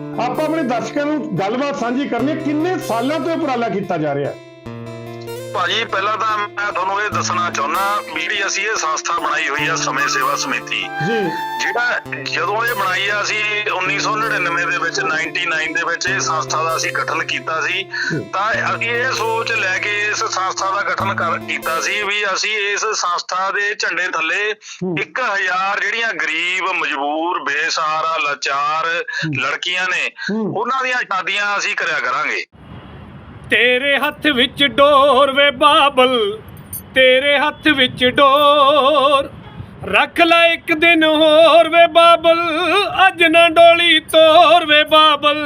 ਆਪਾਂ ਆਪਣੇ ਦਰਸ਼ਕਾਂ ਨੂੰ ਗੱਲਬਾਤ ਸਾਂਝੀ ਕਰਨੀ ਹੈ, ਕਿੰਨੇ ਸਾਲਾਂ ਤੋਂ ਇਹ ਉਪਰਾਲਾ ਕੀਤਾ ਜਾ ਰਿਹਾ ਹੈ? ਭਾਜੀ ਪਹਿਲਾਂ ਤਾਂ ਮੈਂ ਤੁਹਾਨੂੰ ਇਹ ਦੱਸਣਾ ਚਾਹੁੰਦਾ ਵੀ ਜਿਹੜੀ ਅਸੀਂ ਇਹ ਸੰਸਥਾ ਬਣਾਈ ਹੋਈ ਆ ਸਮੇਂ ਸੇਵਾ ਸਮਿਤੀ। ਜੀ। ਜਿਹੜਾ ਜਦੋਂ ਇਹ ਬਣਾਈ ਆ ਅਸੀਂ 1999 ਦੇ ਵਿੱਚ 99 ਦੇ ਵਿੱਚ ਇਹ ਸੰਸਥਾ ਦਾ ਅਸੀਂ ਗਠਨ ਕੀਤਾ ਸੀ। ਤਾਂ ਅਸੀਂ ਇਹ ਸੋਚ ਲੈ ਕੇ ਇਸ ਸੰਸਥਾ ਦਾ ਗਠਨ ਕਰ ਕੀਤਾ ਸੀ ਵੀ ਅਸੀਂ ਇਸ ਸੰਸਥਾ ਦੇ ਝੰਡੇ ਥੱਲੇ 1000 ਜਿਹੜੀਆਂ ਗਰੀਬ ਮਜਬੂਰ ਬੇਸਹਾਰਾ ਲਾਚਾਰ ਲੜਕੀਆਂ ਨੇ। ਉਹਨਾਂ ਦੀਆਂ ਸ਼ਾਦੀਆਂ ਅਸੀਂ ਕਰਿਆ ਕਰਾਂਗੇ। ਤੇਰੇ ਹੱਥ ਵਿੱਚ ਡੋਰ ਵੇ ਬਾਬਲ, ਤੇਰੇ ਹੱਥ ਵਿੱਚ ਡੋਰ। ਰੱਖ ਲੈ ਇੱਕ ਦਿਨ ਹੋਰ ਵੇ ਬਾਬਲ, ਅੱਜ ਨਾ ਡੋਲੀ ਤੋਰ ਵੇ ਬਾਬਲ।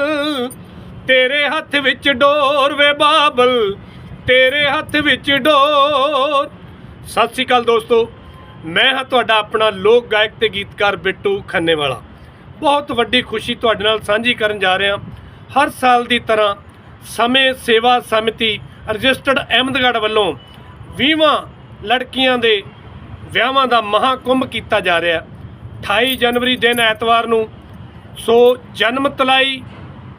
ਤੇਰੇ ਹੱਥ ਵਿੱਚ ਡੋਰ ਵੇ ਬਾਬਲ, ਤੇਰੇ ਹੱਥ ਵਿੱਚ ਡੋਰ। ਸਤਿ ਸ਼੍ਰੀ ਅਕਾਲ ਦੋਸਤੋ, ਮੈਂ ਹਾਂ ਤੁਹਾਡਾ ਆਪਣਾ ਲੋਕ ਗਾਇਕ ਤੇ ਗੀਤਕਾਰ ਬਿੱਟੂ ਖੰਨੇ ਵਾਲਾ ਬਹੁਤ ਵੱਡੀ ਖੁਸ਼ੀ ਤੁਹਾਡੇ ਨਾਲ ਸਾਂਝੀ ਕਰਨ ਜਾ ਰਿਹਾ। ਹਰ ਸਾਲ ਦੀ ਤਰ੍ਹਾਂ ਸਮੇਂ ਸੇਵਾ ਸਮਿਤੀ ਰਜਿਸਟਰਡ ਅਹਿਮਦਗੜ੍ਹ ਵੱਲੋਂ 20ਵਾਂ ਲੜਕੀਆਂ ਦੇ ਵਿਆਹਾਂ ਦਾ ਮਹਾਕੁੰਭ ਕੀਤਾ ਜਾ ਰਿਹਾ 28 ਜਨਵਰੀ ਦਿਨ ਐਤਵਾਰ ਨੂੰ ਸੋ ਜਨਮ ਤਲਾਈ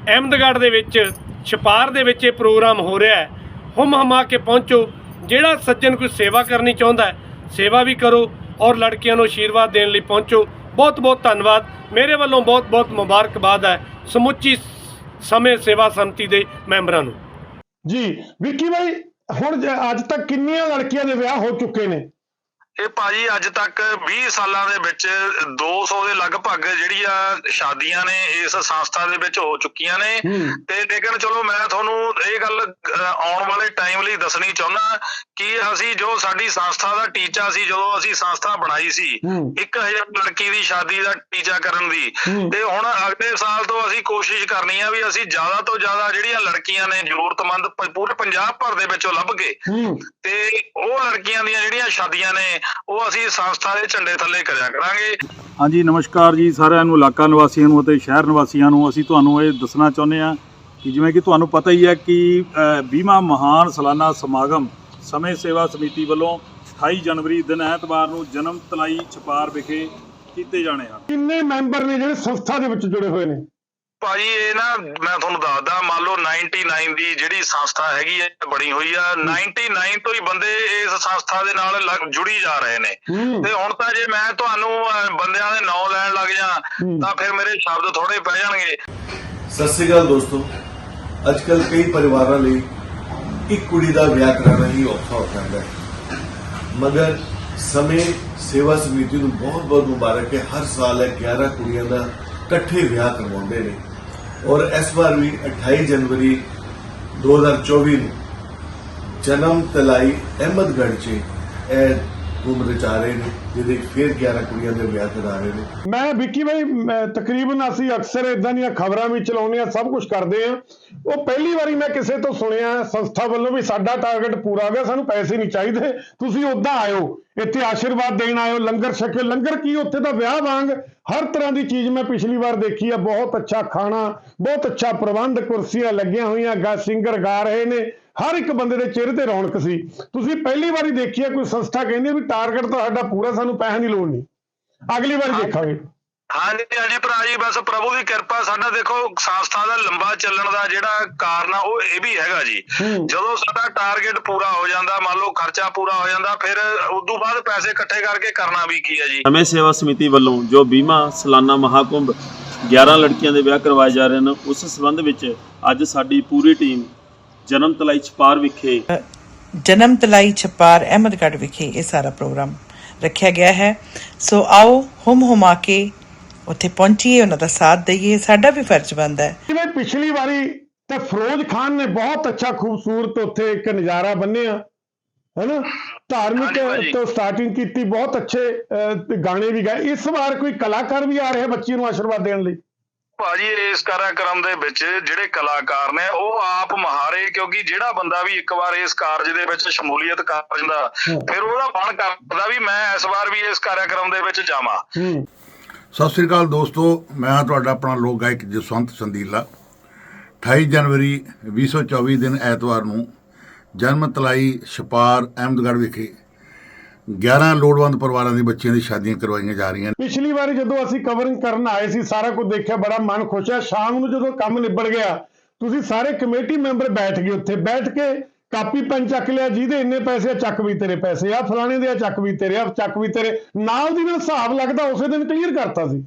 ਅਹਿਮਦਗੜ੍ਹ ਦੇ ਵਿੱਚ, ਛਪਾਰ ਦੇ ਵਿੱਚ ਇਹ ਪ੍ਰੋਗਰਾਮ ਹੋ ਰਿਹਾ ਹੈ। ਹੁਮ ਹਮਾ ਕੇ ਪਹੁੰਚੋ, ਜਿਹੜਾ ਸੱਜਣ ਕੋਈ ਸੇਵਾ ਕਰਨੀ ਚਾਹੁੰਦਾ ਹੈ, ਸੇਵਾ ਵੀ ਕਰੋ ਔਰ ਲੜਕੀਆਂ ਨੂੰ ਆਸ਼ੀਰਵਾਦ ਦੇਣ ਲਈ ਪਹੁੰਚੋ। ਬਹੁਤ ਬਹੁਤ ਧੰਨਵਾਦ। ਮੇਰੇ ਵੱਲੋਂ ਬਹੁਤ ਬਹੁਤ ਮੁਬਾਰਕਬਾਦ ਹੈ। ਸਮੁੱਚੀ ਸਮੇਂ ਸੇਵਾ ਸੰਮਤੀ ਦੇ ਮੈਂਬਰਾਂ ਨੂੰ। ਜੀ, ਵਿੱਕੀ ਬਾਈ, ਹੁਣ ਅੱਜ ਤੱਕ ਕਿੰਨੀਆਂ ਲੜਕੀਆਂ ਦੇ ਵਿਆਹ ਹੋ ਚੁੱਕੇ ਨੇ? ਇਹ ਭਾਜੀ ਅੱਜ ਤੱਕ 20 ਸਾਲਾਂ ਦੇ ਵਿੱਚ 200 ਦੇ ਲਗਭਗ ਜਿਹੜੀਆਂ ਸ਼ਾਦੀਆਂ ਨੇ ਇਸ ਸੰਸਥਾ ਦੇ ਵਿੱਚ ਹੋ ਚੁੱਕੀਆਂ ਨੇ। ਤੇ ਲੇਕਿਨ ਚਲੋ ਮੈਂ ਤੁਹਾਨੂੰ ਇਹ ਗੱਲ ਆਉਣ ਵਾਲੇ ਟਾਈਮ ਲਈ ਦੱਸਣੀ ਚਾਹੁੰਦਾ ਕਿ ਅਸੀਂ ਜੋ ਸਾਡੀ ਸੰਸਥਾ ਦਾ ਟੀਚਾ ਸੀ ਜਦੋਂ ਅਸੀਂ ਸੰਸਥਾ ਬਣਾਈ ਸੀ ਹੂੰ। 1000 ਲੜਕੀ ਦੀ ਸ਼ਾਦੀ ਦਾ ਟੀਚਾ ਕਰਨ ਦੀ। ਤੇ ਹੁਣ ਅਗਲੇ ਸਾਲ ਤੋਂ ਅਸੀਂ ਕੋਸ਼ਿਸ਼ ਕਰਨੀ ਆ ਵੀ ਅਸੀਂ ਜ਼ਿਆਦਾ ਤੋਂ ਜ਼ਿਆਦਾ ਜਿਹੜੀਆਂ ਲੜਕੀਆਂ ਨੇ ਜ਼ਰੂਰਤਮੰਦ ਪੂਰੇ ਪੰਜਾਬ ਭਰ ਦੇ ਵਿੱਚੋਂ ਲੱਭ ਕੇ ਤੇ ਉਹ ਲੜਕੀਆਂ ਦੀਆਂ ਜਿਹੜੀਆਂ ਸ਼ਾਦੀਆਂ ਨੇ ਉਹ ਅਸੀਂ ਸੰਸਥਾ ਦੇ ਝੰਡੇ ਥੱਲੇ ਕਰਿਆ ਕਰਾਂਗੇ। ਹਾਂਜੀ ਨਮਸਕਾਰ ਜੀ ਸਾਰਿਆਂ ਨੂੰ ਇਲਾਕਾ ਨਿਵਾਸੀਆਂ ਨੂੰ ਅਤੇ ਸ਼ਹਿਰ ਨਿਵਾਸੀਆਂ ਨੂੰ। ਅਸੀਂ ਤੁਹਾਨੂੰ ਇਹ ਦੱਸਣਾ ਚਾਹੁੰਦੇ ਹਾਂ ਕਿ ਜਿਵੇਂ ਕਿ ਤੁਹਾਨੂੰ ਪਤਾ ਹੀ ਹੈ ਕਿ ਅ, 20ਵਾਂ ਮਹਾਨ ਸਾਲਾਨਾ ਸਮਾਗਮ ਸਮੇਂ ਸੇਵਾ ਸਮਿਤੀ ਵੱਲੋਂ 28 ਜਨਵਰੀ ਦਿਨ ਐਤਵਾਰ ਨੂੰ ਜਨਮ ਤਲਾਈ ਛਪਾਰ ਵਿਖੇ ਕੀਤੇ ਜਾਣੇ ਹਨ। ਕਿੰਨੇ ਮੈਂਬਰ ਨੇ ਜਿਹੜੇ ਸੰਸਥਾ ਦੇ ਵਿੱਚ ਜੁੜੇ ਹੋਏ ਨੇ? ਭਾਜੀ ਇਹ ਨਾ ਮੈਂ ਤੁਹਾਨੂੰ ਦੱਸਦਾ ਮੰਨ ਲਓ 99 ਦੀ ਜਿਹੜੀ ਸੰਸਥਾ ਹੈਗੀ ਹੈ ਬਣੀ ਹੋਈ ਆ। 99 ਤੋਂ ਹੀ ਬੰਦੇ ਇਸ ਸੰਸਥਾ ਦੇ ਨਾਲ ਜੁੜੀ ਜਾ ਰਹੇ ਨੇ। ਤੇ ਹੁਣ ਤਾਂ ਜੇ ਮੈਂ ਤੁਹਾਨੂੰ ਬੰਦਿਆਂ ਦੇ ਨਾਂ ਲੈਣ ਲੱਗ ਜਾ। ਤਾਂ ਫਿਰ ਮੇਰੇ ਸ਼ਬਦ ਥੋੜੇ ਪੈ ਜਾਣਗੇ। ਸਤਿ ਸ੍ਰੀ ਅਕਾਲ ਦੋਸਤੋ। ਅੱਜ ਕੱਲ ਕਈ ਪਰਿਵਾਰਾਂ ਲਈ ਇੱਕ ਕੁੜੀ ਦਾ ਵਿਆਹ ਕਰਾਉਣਾ ਹੀ ਔਖਾ ਹੋ ਜਾਂਦਾ ਹੈ। ਮਗਰ ਸਮੇਂ ਸੇਵਾ ਸਮਿਤੀ ਨੂੰ ਬਹੁਤ ਬਹੁਤ ਮੁਬਾਰਕ ਹੈ। ਹਰ ਸਾਲ ਇਹ 11 ਕੁੜੀਆਂ ਦਾ ਇਕੱਠੇ ਵਿਆਹ ਕਰਵਾਉਂਦੇ ਨੇ। ਔਰ ਇਸ ਵਾਰ ਵੀ 28 ਜਨਵਰੀ 2024 ਨੂੰ ਜਨਮ ਤਲਾਈ ਅਹਿਮਦਗੜ੍ਹ 'ਚ ਇਹ ਰਚਾ ਰਹੇ ਨੇ, ਜਿਹਦੇ ਫਿਰ 11 ਕੁੜੀਆਂ ਦੇ ਵਿਆਹ ਕਰਾ ਰਹੇ ਨੇ। ਮੈਂ ਵਿੱਕੀ ਭਾਈ ਤਕਰੀਬਨ ਅਸੀਂ ਅਕਸਰ ਇਦਾਂ ਦੀਆਂ ਖਬਰਾਂ ਵੀ ਚਲਾਉਂਦੇ ਆ ਸਭ ਕੁਝ ਕਰਦੇ ਆ ਉਹ ਪਹਿਲੀ ਵਾਰੀ ਮੈਂ ਕਿਸੇ ਤੋਂ ਸੁਣਿਆ, ਸੰਸਥਾ ਵੱਲੋਂ ਵੀ ਸਾਡਾ ਟਾਰਗੇਟ ਪੂਰਾ ਹੋ ਗਿਆ, ਸਾਨੂੰ ਪੈਸੇ ਨਹੀਂ ਚਾਹੀਦੇ। ਤੁਸੀਂ ਉੱਦਾਂ ਆਇਓ, ਇੱਥੇ ਆਸ਼ੀਰਵਾਦ ਦੇਣ ਆਇਓ, ਲੰਗਰ ਛਕਿਓ। ਲੰਗਰ ਕੀ ਉੱਥੇ ਦਾ ਵਿਆਹ ਵਾਂਗ, ਹਰ ਤਰ੍ਹਾਂ ਦੀ ਚੀਜ਼ ਮੈਂ ਪਿਛਲੀ ਵਾਰ ਦੇਖੀ ਆ, ਬਹੁਤ ਅੱਛਾ ਖਾਣਾ, ਬਹੁਤ ਅੱਛਾ ਪ੍ਰਬੰਧ ਕੁਰਸੀਆਂ ਲੱਗੀਆਂ ਹੋਈਆਂ, ਗਾ ਸਿੰਗਰ ਗਾ ਰਹੇ ਨੇ। ਹਰ ਇੱਕ ਬੰਦੇ ਦੇ ਚਿਹਰੇ ਤੇ ਰੌਣਕ ਸੀ। ਤੁਸੀਂ ਪਹਿਲੀ ਵਾਰੀ ਦੇਖੀ ਆ ਕੋਈ ਸੰਸਥਾ ਕਹਿੰਦੀ ਵੀ ਟਾਰਗੇਟ ਤੁਹਾਡਾ ਪੂਰਾ ਸਾਨੂੰ ਪੈਸਿਆਂ ਦੀ ਲੋੜ ਨਹੀਂ। ਅਗਲੀ ਵਾਰੀ ਦੇਖਾਂਗੇ। ਹਾਂਜੀ ਹਾਂਜੀ ਭਰਾ ਜੀ ਬਸ ਪ੍ਰਭੂ ਦੀ ਕਿਰਪਾ ਸਾਡਾ ਦੇਖੋ ਸੰਸਥਾ ਦਾ ਲੰਬਾ ਚੱਲਣ ਦਾ ਜਿਹੜਾ ਕਾਰਨ ਆ ਉਹ ਇਹ ਵੀ ਹੈਗਾ ਜੀ। ਹੂੰ। ਜਦੋਂ ਸਾਡਾ ਟਾਰਗੇਟ ਪੂਰਾ ਹੋ ਜਾਂਦਾ ਮੰਨ ਲਓ ਖਰਚਾ ਪੂਰਾ ਹੋ ਜਾਂਦਾ ਫਿਰ ਉਸ ਤੋਂ ਬਾਅਦ ਪੈਸੇ ਇਕੱਠੇ ਕਰਕੇ ਕਰਨਾ ਵੀ ਕੀ ਹੈ ਜੀ। ਸਮੇਂ ਸੇਵਾ ਸਮਿਤੀ ਵੱਲੋਂ ਜੋ ਬੀਮਾ ਸਾਲਾਨਾ ਮਹਾਕੁੰਭ 11 ਲੜਕੀਆਂ ਦੇ ਵਿਆਹ ਕਰਵਾਏ ਜਾ ਰਹੇ ਹਨ ਉਸ ਸੰਬੰਧ ਵਿੱਚ ਅੱਜ ਸਾਡੀ ਪੂਰੀ ਟੀਮ ਜਨਮ ਤਲਾਈ ਛਪਾਰ ਵਿਖੇ। ਜਨਮ ਤਲਾਈ ਛਪਾਰ ਅਹਿਮਦਗੜ੍ਹ ਵਿਖੇ ਇਹ ਸਾਰਾ ਪ੍ਰੋਗਰਾਮ ਰੱਖਿਆ ਗਿਆ ਹੈ। ਸੋ ਆਓ ਹੁਮ ਹੁਮਾ ਕੇ ਉੱਥੇ ਪਹੁੰਚੀਏ ਉਹਨਾਂ ਦਾ ਸਾਥ ਦਈਏ। ਸਾਡਾ ਵੀ ਫਰਜ਼ ਬਣਦਾ ਹੈ। ਜਿਵੇਂ ਪਿਛਲੀ ਵਾਰੀ ਤੇ ਫਿਰੋਜ਼ ਖਾਨ ਨੇ ਬਹੁਤ ਅੱਛਾ ਖੂਬਸੂਰਤ ਉੱਥੇ ਇੱਕ ਨਜ਼ਾਰਾ ਬੰਨਿਆ ਹੈਨਾ? ਧਾਰਮਿਕ। ਤੋਂ ਸਟਾਰਟਿੰਗ ਕੀਤੀ ਬਹੁਤ ਅੱਛੇ ਗਾਣੇ ਵੀ ਗਾਏ। ਇਸ ਵਾਰ ਕੋਈ ਕਲਾਕਾਰ ਵੀ ਆ ਰਿਹਾ ਬੱਚੀ ਨੂੰ ਆਸ਼ੀਰਵਾਦ ਦੇਣ ਲਈ? ਭਾਜੀ ਇਸ ਕਾਰਜਕ੍ਰਮ ਦੇ ਵਿੱਚ ਜਿਹੜੇ ਕਲਾਕਾਰ ਨੇ ਉਹ ਆਪ ਮਹਾਰੇ ਕਿਉਂਕਿ ਜਿਹੜਾ ਬੰਦਾ ਵੀ ਇੱਕ ਵਾਰ ਇਸ ਕਾਰਜ ਦੇ ਵਿੱਚ ਸ਼ਮੂਲੀਅਤ ਕਰ ਜਾਂਦਾ ਫਿਰ ਉਹਦਾ ਮਨ ਕਰਦਾ ਵੀ ਮੈਂ ਇਸ ਵਾਰ ਵੀ ਇਸ ਕਾਰਜਕ੍ਰਮ ਦੇ ਵਿੱਚ ਜਾਵਾਂ। ਸਤਿ ਸ੍ਰੀ ਅਕਾਲ ਦੋਸਤੋ ਮੈਂ ਹਾਂ ਤੁਹਾਡਾ ਆਪਣਾ ਲੋਕ ਗਾਇਕ ਜਸਵੰਤ ਸੰਦੀਲਾ। 28 ਜਨਵਰੀ 2024 ਦਿਨ ਐਤਵਾਰ ਨੂੰ ਜਨਮ ਤਲਾਈ ਛਪਾਰ ਅਹਿਮਦਗੜ੍ਹ ਵਿਖੇ 11 ਲੋੜਵੰਦ ਪਰਿਵਾਰਾਂ ਦੇ ਬੱਚਿਆਂ ਦੀ ਸ਼ਾਦੀਆਂ ਕਰਵਾਈਆਂ ਜਾ ਰਹੀਆਂ ਪਿਛਲੀ ਵਾਰੀ ਜਦੋਂ ਅਸੀਂ ਕਵਰਿੰਗ ਕਰਨ ਆਏ ਸੀ ਸਾਰਾ ਕੁਝ ਦੇਖਿਆ ਬੜਾ ਮਨ ਖੁਸ਼ ਹੈ ਸ਼ਾਮ ਨੂੰ ਜਦੋਂ ਕੰਮ ਨਿਬੜ ਗਿਆ ਤੁਸੀਂ ਸਾਰੇ ਕਮੇਟੀ ਮੈਂਬਰ ਬੈਠ ਗਏ ਉੱਥੇ। ਬੈਠ ਕੇ ਕਾਪੀ ਪੈਨ ਚੱਕ ਲਿਆ ਜਿਹਦੇ ਇੰਨੇ ਪੈਸੇ ਆ, ਚੱਕ ਵੀ ਤੇਰੇ ਪੈਸੇ ਆ। ਫਲਾਣੇ ਦੇ ਆ, ਚੱਕ ਵੀ ਤੇਰੇ ਆ ਚੱਕ ਵੀ ਤੇਰੇ। ਨਾਲ ਦੀ ਨਾਲ ਹਿਸਾਬ ਲੱਗਦਾ ਉਸੇ ਦਿਨ ਕਲੀਅਰ ਕਰਤਾ ਸੀ।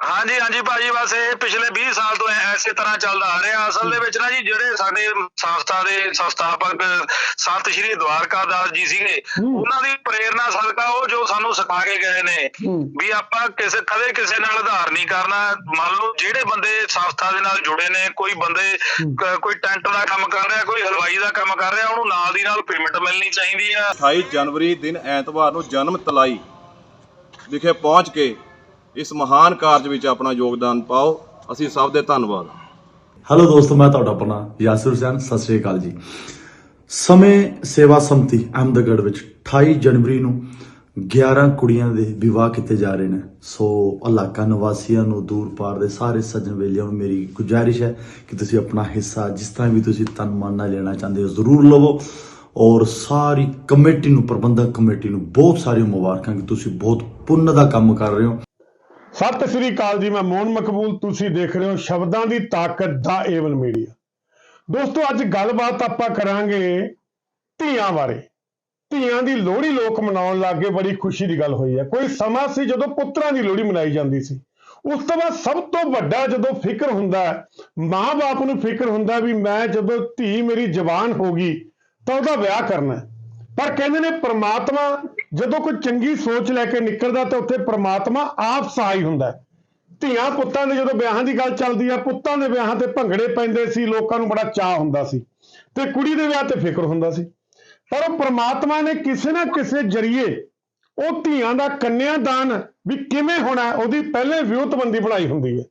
ਹਾਂਜੀ ਹਾਂਜੀ ਭਾਜੀ ਬਸ ਇਹ ਪਿਛਲੇ 20 ਸਾਲ ਤੋਂ ਐਸੇ ਤਰ੍ਹਾਂ ਚੱਲਦਾ ਆ ਰਿਹਾ ਅਸਲ ਦੇ ਵਿੱਚ ਨਾ ਜੀ ਜਿਹੜੇ ਸਾਡੇ ਸੰਸਥਾ ਦੇ ਸੰਸਥਾਪਕ ਸੰਤ ਸ਼੍ਰੀ ਦਵਾਰਕਾਦਾਸ ਜੀ ਸੀਗੇ। ਉਹਨਾਂ ਦੀ ਪ੍ਰੇਰਣਾ ਸਦਕਾ ਉਹ ਜੋ ਸਾਨੂੰ ਸਿਖਾ ਕੇ ਗਏ ਨੇ। ਵੀ ਆਪਾਂ ਕਿਸੇ ਕਦੇ ਕਿਸੇ ਨਾਲ ਆਧਾਰ ਨਹੀਂ ਕਰਨਾ ਮੰਨ ਲਓ ਜਿਹੜੇ ਬੰਦੇ ਸੰਸਥਾ ਦੇ ਨਾਲ ਜੁੜੇ ਨੇ ਕੋਈ ਬੰਦੇ ਕੋਈ ਟੈਂਟ ਦਾ ਕੰਮ ਕਰ ਰਿਹਾ ਕੋਈ ਹਲਵਾਈ ਦਾ ਕੰਮ ਕਰ ਰਿਹਾ ਉਹਨੂੰ ਨਾਲ ਦੀ ਨਾਲ ਪੇਮੈਂਟ ਮਿਲਣੀ ਚਾਹੀਦੀ ਆ 28 ਜਨਵਰੀ ਦਿਨ ਐਤਵਾਰ ਨੂੰ ਜਨਮ ਤਲਾਈ ਵਿਖੇ ਪਹੁੰਚ ਕੇ ਇਸ ਮਹਾਨ ਕਾਰਜ ਵਿੱਚ ਆਪਣਾ ਯੋਗਦਾਨ ਪਾਓ। ਅਸੀਂ ਸਭ ਦੇ ਧੰਨਵਾਦ। ਹੈਲੋ ਦੋਸਤੋ, ਮੈਂ ਤੁਹਾਡਾ ਆਪਣਾ ਯਾਸਿਰ ਹੁਸੈਨ। ਸਤਿ ਸ਼੍ਰੀ ਅਕਾਲ ਜੀ। ਸਮੇਂ ਸੇਵਾ ਸੰਮਤੀ ਅਹਿਮਦਗੜ੍ਹ ਵਿੱਚ 28 ਜਨਵਰੀ ਨੂੰ 11 ਕੁੜੀਆਂ ਦੇ ਵਿਵਾਹ ਕੀਤੇ ਜਾ ਰਹੇ ਨੇ। ਸੋ ਇਲਾਕਾ ਨਿਵਾਸੀਆਂ ਨੂੰ ਦੂਰ ਪਾਰ ਦੇ ਸਾਰੇ ਸੱਜਣ ਵੇਲਿਆਂ ਨੂੰ ਮੇਰੀ ਗੁਜ਼ਾਰਿਸ਼ ਹੈ ਕਿ ਤੁਸੀਂ ਆਪਣਾ ਹਿੱਸਾ ਜਿਸ ਤਰ੍ਹਾਂ ਵੀ ਤੁਸੀਂ ਤਨ ਮਨ ਨਾਲ ਲੈਣਾ ਚਾਹੁੰਦੇ ਹੋ, ਜ਼ਰੂਰ ਲਵੋ। ਔਰ ਸਾਰੀ ਕਮੇਟੀ ਨੂੰ, ਪ੍ਰਬੰਧਕ ਕਮੇਟੀ ਨੂੰ ਬਹੁਤ ਸਾਰੀਆਂ ਮੁਬਾਰਕਾਂ ਕਿ ਤੁਸੀਂ ਬਹੁਤ ਪੁੰਨ ਦਾ ਕੰਮ ਕਰ ਰਹੇ ਹੋ। ਸਤਿ ਸ੍ਰੀ ਅਕਾਲ ਜੀ, ਮੈਂ ਮੋਹਨ ਮਕਬੂਲ, ਤੁਸੀਂ ਦੇਖ ਰਹੇ ਹੋ ਸ਼ਬਦਾਂ ਦੀ ਤਾਕਤ ਦਾ ਏਵਨ ਮੀਡੀਆ। ਦੋਸਤੋ, ਅੱਜ ਗੱਲਬਾਤ ਆਪਾਂ ਕਰਾਂਗੇ ਧੀਆਂ ਬਾਰੇ। ਧੀਆਂ ਦੀ ਲੋਹੜੀ ਲੋਕ ਮਨਾਉਣ ਲੱਗੇ ਬੜੀ ਖੁਸ਼ੀ ਦੀ ਗੱਲ ਹੋਈ ਹੈ। ਕੋਈ ਸਮਾਂ ਸੀ ਜਦੋਂ ਪੁੱਤਰਾਂ ਦੀ ਲੋਹੜੀ ਮਨਾਈ ਜਾਂਦੀ ਸੀ। ਉਸ ਤੋਂ ਬਾਅਦ ਸਭ ਤੋਂ ਵੱਡਾ ਜਦੋਂ ਫਿਕਰ ਹੁੰਦਾ ਮਾਂ-ਬਾਪ ਨੂੰ ਫਿਕਰ ਹੁੰਦਾ ਵੀ ਮੈਂ ਜਦੋਂ ਧੀ ਮੇਰੀ ਜਵਾਨ ਹੋ ਗਈ ਤਾਂ ਉਹਦਾ ਵਿਆਹ ਕਰਨਾ ਹੈ। ਪਰ ਕਹਿੰਦੇ ਨੇ ਪ੍ਰਮਾਤਮਾ ਜਦੋਂ ਕੋਈ ਚੰਗੀ ਸੋਚ ਲੈ ਕੇ ਨਿਕਲਦਾ ਤਾਂ ਉੱਥੇ ਪ੍ਰਮਾਤਮਾ ਆਪ ਸਹਾਈ ਹੁੰਦਾ ਧੀਆਂ ਪੁੱਤਾਂ ਦੇ ਜਦੋਂ ਵਿਆਹਾਂ ਦੀ ਗੱਲ ਚੱਲਦੀ ਆ, ਪੁੱਤਾਂ ਦੇ ਵਿਆਹਾਂ ਤੇ ਭੰਗੜੇ ਪੈਂਦੇ ਸੀ, ਲੋਕਾਂ ਨੂੰ ਬੜਾ ਚਾਹ ਹੁੰਦਾ ਸੀ ਤੇ ਕੁੜੀ ਦੇ ਵਿਆਹ ਤੇ ਫਿਕਰ ਹੁੰਦਾ ਸੀ। ਪਰ ਉਹ ਪ੍ਰਮਾਤਮਾ ਨੇ ਕਿਸੇ ਨਾ ਕਿਸੇ ਜਰੀਏ ਉਹ ਧੀਆਂ ਦਾ ਕੰਨਿਆਦਾਨ ਵੀ ਕਿਵੇਂ ਹੋਣਾ ਉਹਦੀ ਪਹਿਲੇ ਵਿਉਤਬੰਦੀ ਬਣਾਈ ਹੁੰਦੀ ਹੈ।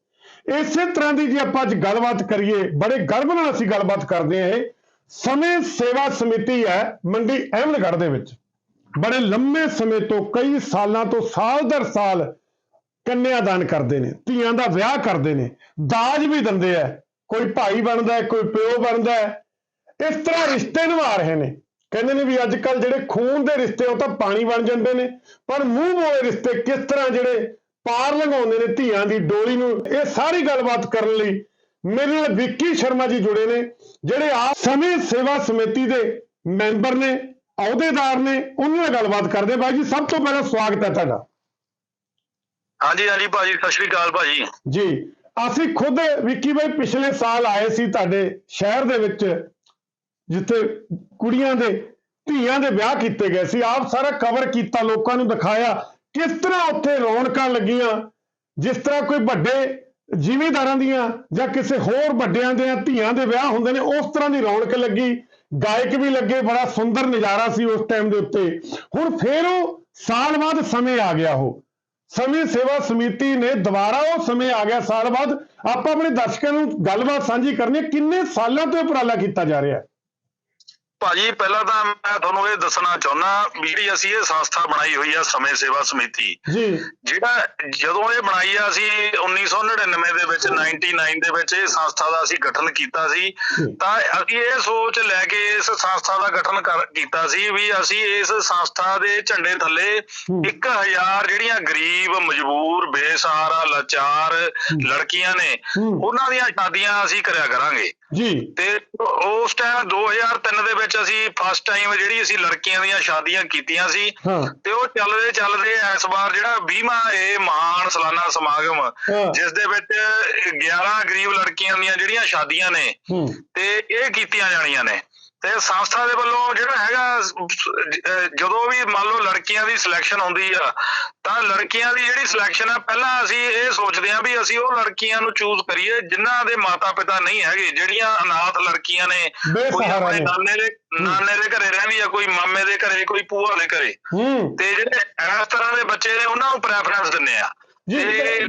ਇਸੇ ਤਰ੍ਹਾਂ ਦੀ ਜੇ ਆਪਾਂ ਅੱਜ ਗੱਲਬਾਤ ਕਰੀਏ, ਬੜੇ ਗਰਵ ਨਾਲ ਅਸੀਂ ਗੱਲਬਾਤ ਕਰਦੇ ਹਾਂ ਇਹ ਸਮੇਂ ਸੇਵਾ ਸਮਿਤੀ ਹੈ ਮੰਡੀ ਅਹਿਮਦਗੜ੍ਹ ਦੇ ਵਿੱਚ। ਬੜੇ ਲੰਮੇ ਸਮੇਂ ਤੋਂ, ਕਈ ਸਾਲਾਂ ਤੋਂ, ਸਾਲ ਦਰ ਸਾਲ ਕੰਨਿਆਦਾਨ ਕਰਦੇ ਨੇ, ਧੀਆਂ ਦਾ ਵਿਆਹ ਕਰਦੇ ਨੇ, ਦਾਜ ਵੀ ਦਿੰਦੇ ਆ। ਕੋਈ ਭਾਈ ਬਣਦਾ ਕੋਈ ਪਿਓ ਬਣਦਾ ਇਸ ਤਰ੍ਹਾਂ ਰਿਸ਼ਤੇ ਨਿਭਾ ਰਹੇ ਨੇ। ਕਹਿੰਦੇ ਨੇ ਵੀ ਅੱਜ ਕੱਲ ਜਿਹੜੇ ਖੂਨ ਦੇ ਰਿਸ਼ਤੇ ਉਹ ਤਾਂ ਪਾਣੀ ਬਣ ਜਾਂਦੇ ਨੇ। ਪਰ ਮੂੰਹ ਮੋਏ ਰਿਸ਼ਤੇ ਕਿਸ ਤਰ੍ਹਾਂ ਜਿਹੜੇ ਪਾਰ ਲੰਘਾਉਂਦੇ ਨੇ ਧੀਆਂ ਦੀ ਡੋਲੀ ਨੂੰ, ਇਹ ਸਾਰੀ ਗੱਲਬਾਤ ਕਰਨ ਲਈ ਮੇਰੇ ਨਾਲ ਵਿੱਕੀ ਸ਼ਰਮਾ ਜੀ ਜੁੜੇ ਨੇ। ਜਿਹੜੇ ਆਪ ਸਮੇਂ ਸੇਵਾ ਸਮਿਤੀ ਦੇ ਮੈਂਬਰ ਨੇ ਅਹੁਦੇਦਾਰ ਨੇ ਉਹਨਾਂ ਨਾਲ ਗੱਲਬਾਤ ਕਰਦੇ। ਬਾਈ ਜੀ ਸਭ ਤੋਂ ਪਹਿਲਾਂ ਸਵਾਗਤ ਹੈ ਤੁਹਾਡਾ। ਹਾਂਜੀ ਹਾਂਜੀ ਭਾਜੀ ਸਤਿ ਸ਼੍ਰੀ ਅਕਾਲ ਭਾਜੀ। ਜੀ ਅਸੀਂ ਖੁਦ ਵਿੱਕੀ ਬਾਈ ਪਿਛਲੇ ਸਾਲ ਆਏ ਸੀ ਤੁਹਾਡੇ ਸ਼ਹਿਰ ਦੇ ਵਿੱਚ ਜਿੱਥੇ ਕੁੜੀਆਂ ਦੇ ਧੀਆਂ ਦੇ ਵਿਆਹ ਕੀਤੇ ਗਏ ਸੀ। ਆਪ ਸਾਰਾ ਕਵਰ ਕੀਤਾ ਲੋਕਾਂ ਨੂੰ ਦਿਖਾਇਆ। ਕਿਸ ਤਰ੍ਹਾਂ ਉੱਥੇ ਰੌਣਕਾਂ ਲੱਗੀਆਂ? ਜਿਸ ਤਰ੍ਹਾਂ ਕੋਈ ਵੱਡੇ ਜ਼ਿਮੀਂਦਾਰਾਂ ਦੀਆਂ ਜਾਂ ਕਿਸੇ ਹੋਰ ਵੱਡਿਆਂ ਦੇ ਧੀਆਂ ਦੇ ਵਿਆਹ ਹੁੰਦੇ ਨੇ, ਉਸ ਤਰ੍ਹਾਂ ਦੀ ਰੌਣਕ ਲੱਗੀ। ਗਾਇਕ ਵੀ ਲੱਗੇ, ਬੜਾ ਸੁੰਦਰ ਨਜ਼ਾਰਾ ਸੀ ਉਸ ਟਾਈਮ ਦੇ ਉੱਤੇ। ਹੁਣ ਫੇਰ ਉਹ ਸਾਲ ਬਾਅਦ ਸਮੇਂ ਆ ਗਿਆ ਉਹ। ਸਮੇਂ ਸੇਵਾ ਸਮਿਤੀ ਨੇ ਦੁਬਾਰਾ ਉਹ ਸਮੇਂ ਆ ਗਿਆ, ਸਾਲ ਬਾਅਦ। ਆਪਾਂ ਆਪਣੇ ਦਰਸ਼ਕਾਂ ਨੂੰ ਗੱਲਬਾਤ ਸਾਂਝੀ ਕਰਨੀ ਕਿੰਨੇ ਸਾਲਾਂ ਤੋਂ ਉਪਰਾਲਾ ਕੀਤਾ ਜਾ ਰਿਹਾ ਭਾਜੀ ਪਹਿਲਾਂ ਤਾਂ ਮੈਂ ਤੁਹਾਨੂੰ ਇਹ ਦੱਸਣਾ ਚਾਹੁੰਦਾ ਵੀ ਜਿਹੜੀ ਅਸੀਂ ਇਹ ਸੰਸਥਾ ਬਣਾਈ ਹੋਈ ਆ ਸਮੇਂ ਸੇਵਾ ਸਮਿਤੀ। ਜੀ। ਜਿਹੜਾ ਜਦੋਂ ਇਹ ਬਣਾਈ ਆ ਅਸੀਂ 1999 ਦੇ ਵਿੱਚ 99 ਦੇ ਵਿੱਚ ਇਹ ਸੰਸਥਾ ਦਾ ਅਸੀਂ ਗਠਨ ਕੀਤਾ ਸੀ। ਤਾਂ ਅਸੀਂ ਇਹ ਸੋਚ ਲੈ ਕੇ ਇਸ ਸੰਸਥਾ ਦਾ ਗਠਨ ਕੀਤਾ ਸੀ ਵੀ ਅਸੀਂ ਇਸ ਸੰਸਥਾ ਦੇ ਝੰਡੇ ਥੱਲੇ 1000 ਜਿਹੜੀਆਂ ਗਰੀਬ ਮਜਬੂਰ ਬੇਸਹਾਰਾ ਲਾਚਾਰ ਲੜਕੀਆਂ ਨੇ। ਉਹਨਾਂ ਦੀਆਂ ਸ਼ਾਦੀਆਂ ਅਸੀਂ ਕਰਿਆ ਕਰਾਂਗੇ। ਜੀ। ਤੇ ਉਸ ਟਾਈਮ 2003 ਦੇ ਵਿੱਚ ਅਸੀਂ ਫਸਟ ਟਾਈਮ ਜਿਹੜੀ ਅਸੀਂ ਲੜਕੀਆਂ ਦੀਆਂ ਸ਼ਾਦੀਆਂ ਕੀਤੀਆਂ ਸੀ ਤੇ ਉਹ ਚੱਲਦੇ ਚੱਲਦੇ ਇਸ ਵਾਰ ਜਿਹੜਾ 20ਵਾਂ ਇਹ ਮਹਾਨ ਸਾਲਾਨਾ ਸਮਾਗਮ। ਜਿਸ ਦੇ ਵਿੱਚ 11 ਗਰੀਬ ਲੜਕੀਆਂ ਦੀਆਂ ਜਿਹੜੀਆਂ ਸ਼ਾਦੀਆਂ ਨੇ ਤੇ ਇਹ ਕੀਤੀਆਂ ਜਾਣੀਆਂ ਨੇ। ਤੇ ਸੰਸਥਾ ਦੇ ਵੱਲੋਂ ਜਿਹੜਾ ਹੈਗਾ ਜਦੋਂ ਵੀ ਮੰਨ ਲਓ ਲੜਕੀਆਂ ਦੀ ਸਿਲੈਕਸ਼ਨ ਹੁੰਦੀ ਆ ਤਾਂ ਲੜਕੀਆਂ ਦੀ ਜਿਹੜੀ ਸਿਲੈਕਸ਼ਨ ਆ ਪਹਿਲਾਂ ਅਸੀਂ ਇਹ ਸੋਚਦੇ ਆ ਵੀ ਅਸੀਂ ਉਹ ਲੜਕੀਆਂ ਨੂੰ ਚੂਜ਼ ਕਰੀਏ ਜਿਨ੍ਹਾਂ ਦੇ ਮਾਤਾ-ਪਿਤਾ ਨਹੀਂ ਹੈਗੇ ਜਿਹੜੀਆਂ ਅਨਾਥ ਲੜਕੀਆਂ ਨੇ। ਕੋਈ ਆਪਣੇ। ਨਾਨੇ ਦੇ ਨਾਨੇ ਦੇ ਘਰੇ ਰਹਿੰਦੀ ਆ ਕੋਈ ਮਾਮੇ ਦੇ ਘਰੇ ਕੋਈ ਭੂਆ ਦੇ ਘਰੇ। ਤੇ ਜਿਹੜੇ ਇਸ ਤਰ੍ਹਾਂ ਦੇ ਬੱਚੇ ਨੇ ਉਹਨਾਂ ਨੂੰ ਪ੍ਰੈਫਰੈਂਸ ਦਿੰਦੇ ਆ। ਜੀ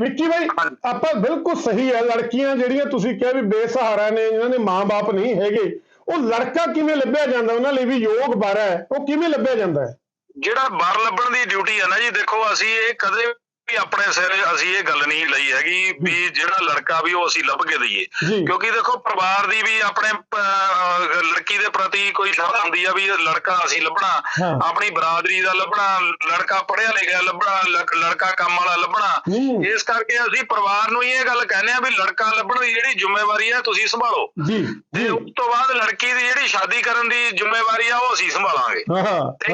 ਵਿੱਕੀ ਭਾਈ ਆਪਾਂ ਬਿਲਕੁਲ ਸਹੀ ਹੈ ਲੜਕੀਆਂ ਜਿਹੜੀਆਂ ਤੁਸੀਂ ਕਿਹਾ ਵੀ ਬੇਸਹਾਰਾ ਨੇ ਜਿਨ੍ਹਾਂ ਦੇ ਮਾਪੇ ਨਹੀਂ ਹੈਗੇ ਉਹ ਲੜਕਾ ਕਿਵੇਂ ਲੱਭਿਆ ਜਾਂਦਾ? ਉਹਨਾਂ ਲਈ ਵੀ ਯੋਗ ਬਾਰਾ ਹੈ। ਉਹ ਕਿਵੇਂ ਲੱਭਿਆ ਜਾਂਦਾ ਹੈ? ਜਿਹੜਾ ਬਰ ਲੱਭਣ ਦੀ ਡਿਊਟੀ ਹੈ ਨਾ ਜੀ, ਦੇਖੋ ਅਸੀਂ ਇਹ ਕਦੇ ਆਪਣੇ ਸਿਰ ਅਸੀਂ ਇਹ ਗੱਲ ਨਹੀਂ ਲਈ ਹੈਗੀ ਵੀ ਜਿਹੜਾ ਲੜਕਾ ਵੀ ਉਹ ਅਸੀਂ ਲੱਭ ਕੇ ਦਈਏ। ਕਿਉਂਕਿ ਦੇਖੋ ਪਰਿਵਾਰ ਦੀ ਵੀ ਆਪਣੇ ਲੜਕੀ ਦੇ ਪ੍ਰਤੀ ਕੋਈ ਸ਼ਰਧਾ ਹੁੰਦੀ ਆ ਵੀ ਲੜਕਾ ਅਸੀਂ ਲੱਭਣਾ। ਆਪਣੀ ਬਰਾਦਰੀ ਦਾ ਲੱਭਣਾ ਲੜਕਾ ਪੜ੍ਹਿਆ ਲਿਖਿਆ ਲੱਭਣਾ ਲੜਕਾ ਕੰਮ ਵਾਲਾ ਲੱਭਣਾ। ਇਸ ਕਰਕੇ ਅਸੀਂ ਪਰਿਵਾਰ ਨੂੰ ਇਹ ਗੱਲ ਕਹਿੰਦੇ ਆ ਵੀ ਲੜਕਾ ਲੱਭਣ ਦੀ ਜਿਹੜੀ ਜ਼ਿੰਮੇਵਾਰੀ ਹੈ ਤੁਸੀਂ ਸੰਭਾਲੋ। ਜੀ। ਤੇ ਉਸ ਤੋਂ ਬਾਅਦ ਲੜਕੀ ਦੀ ਜਿਹੜੀ ਸ਼ਾਦੀ ਕਰਨ ਦੀ ਜ਼ਿੰਮੇਵਾਰੀ ਆ ਉਹ ਅਸੀਂ ਸੰਭਾਲਾਂਗੇ। ਹਾਂ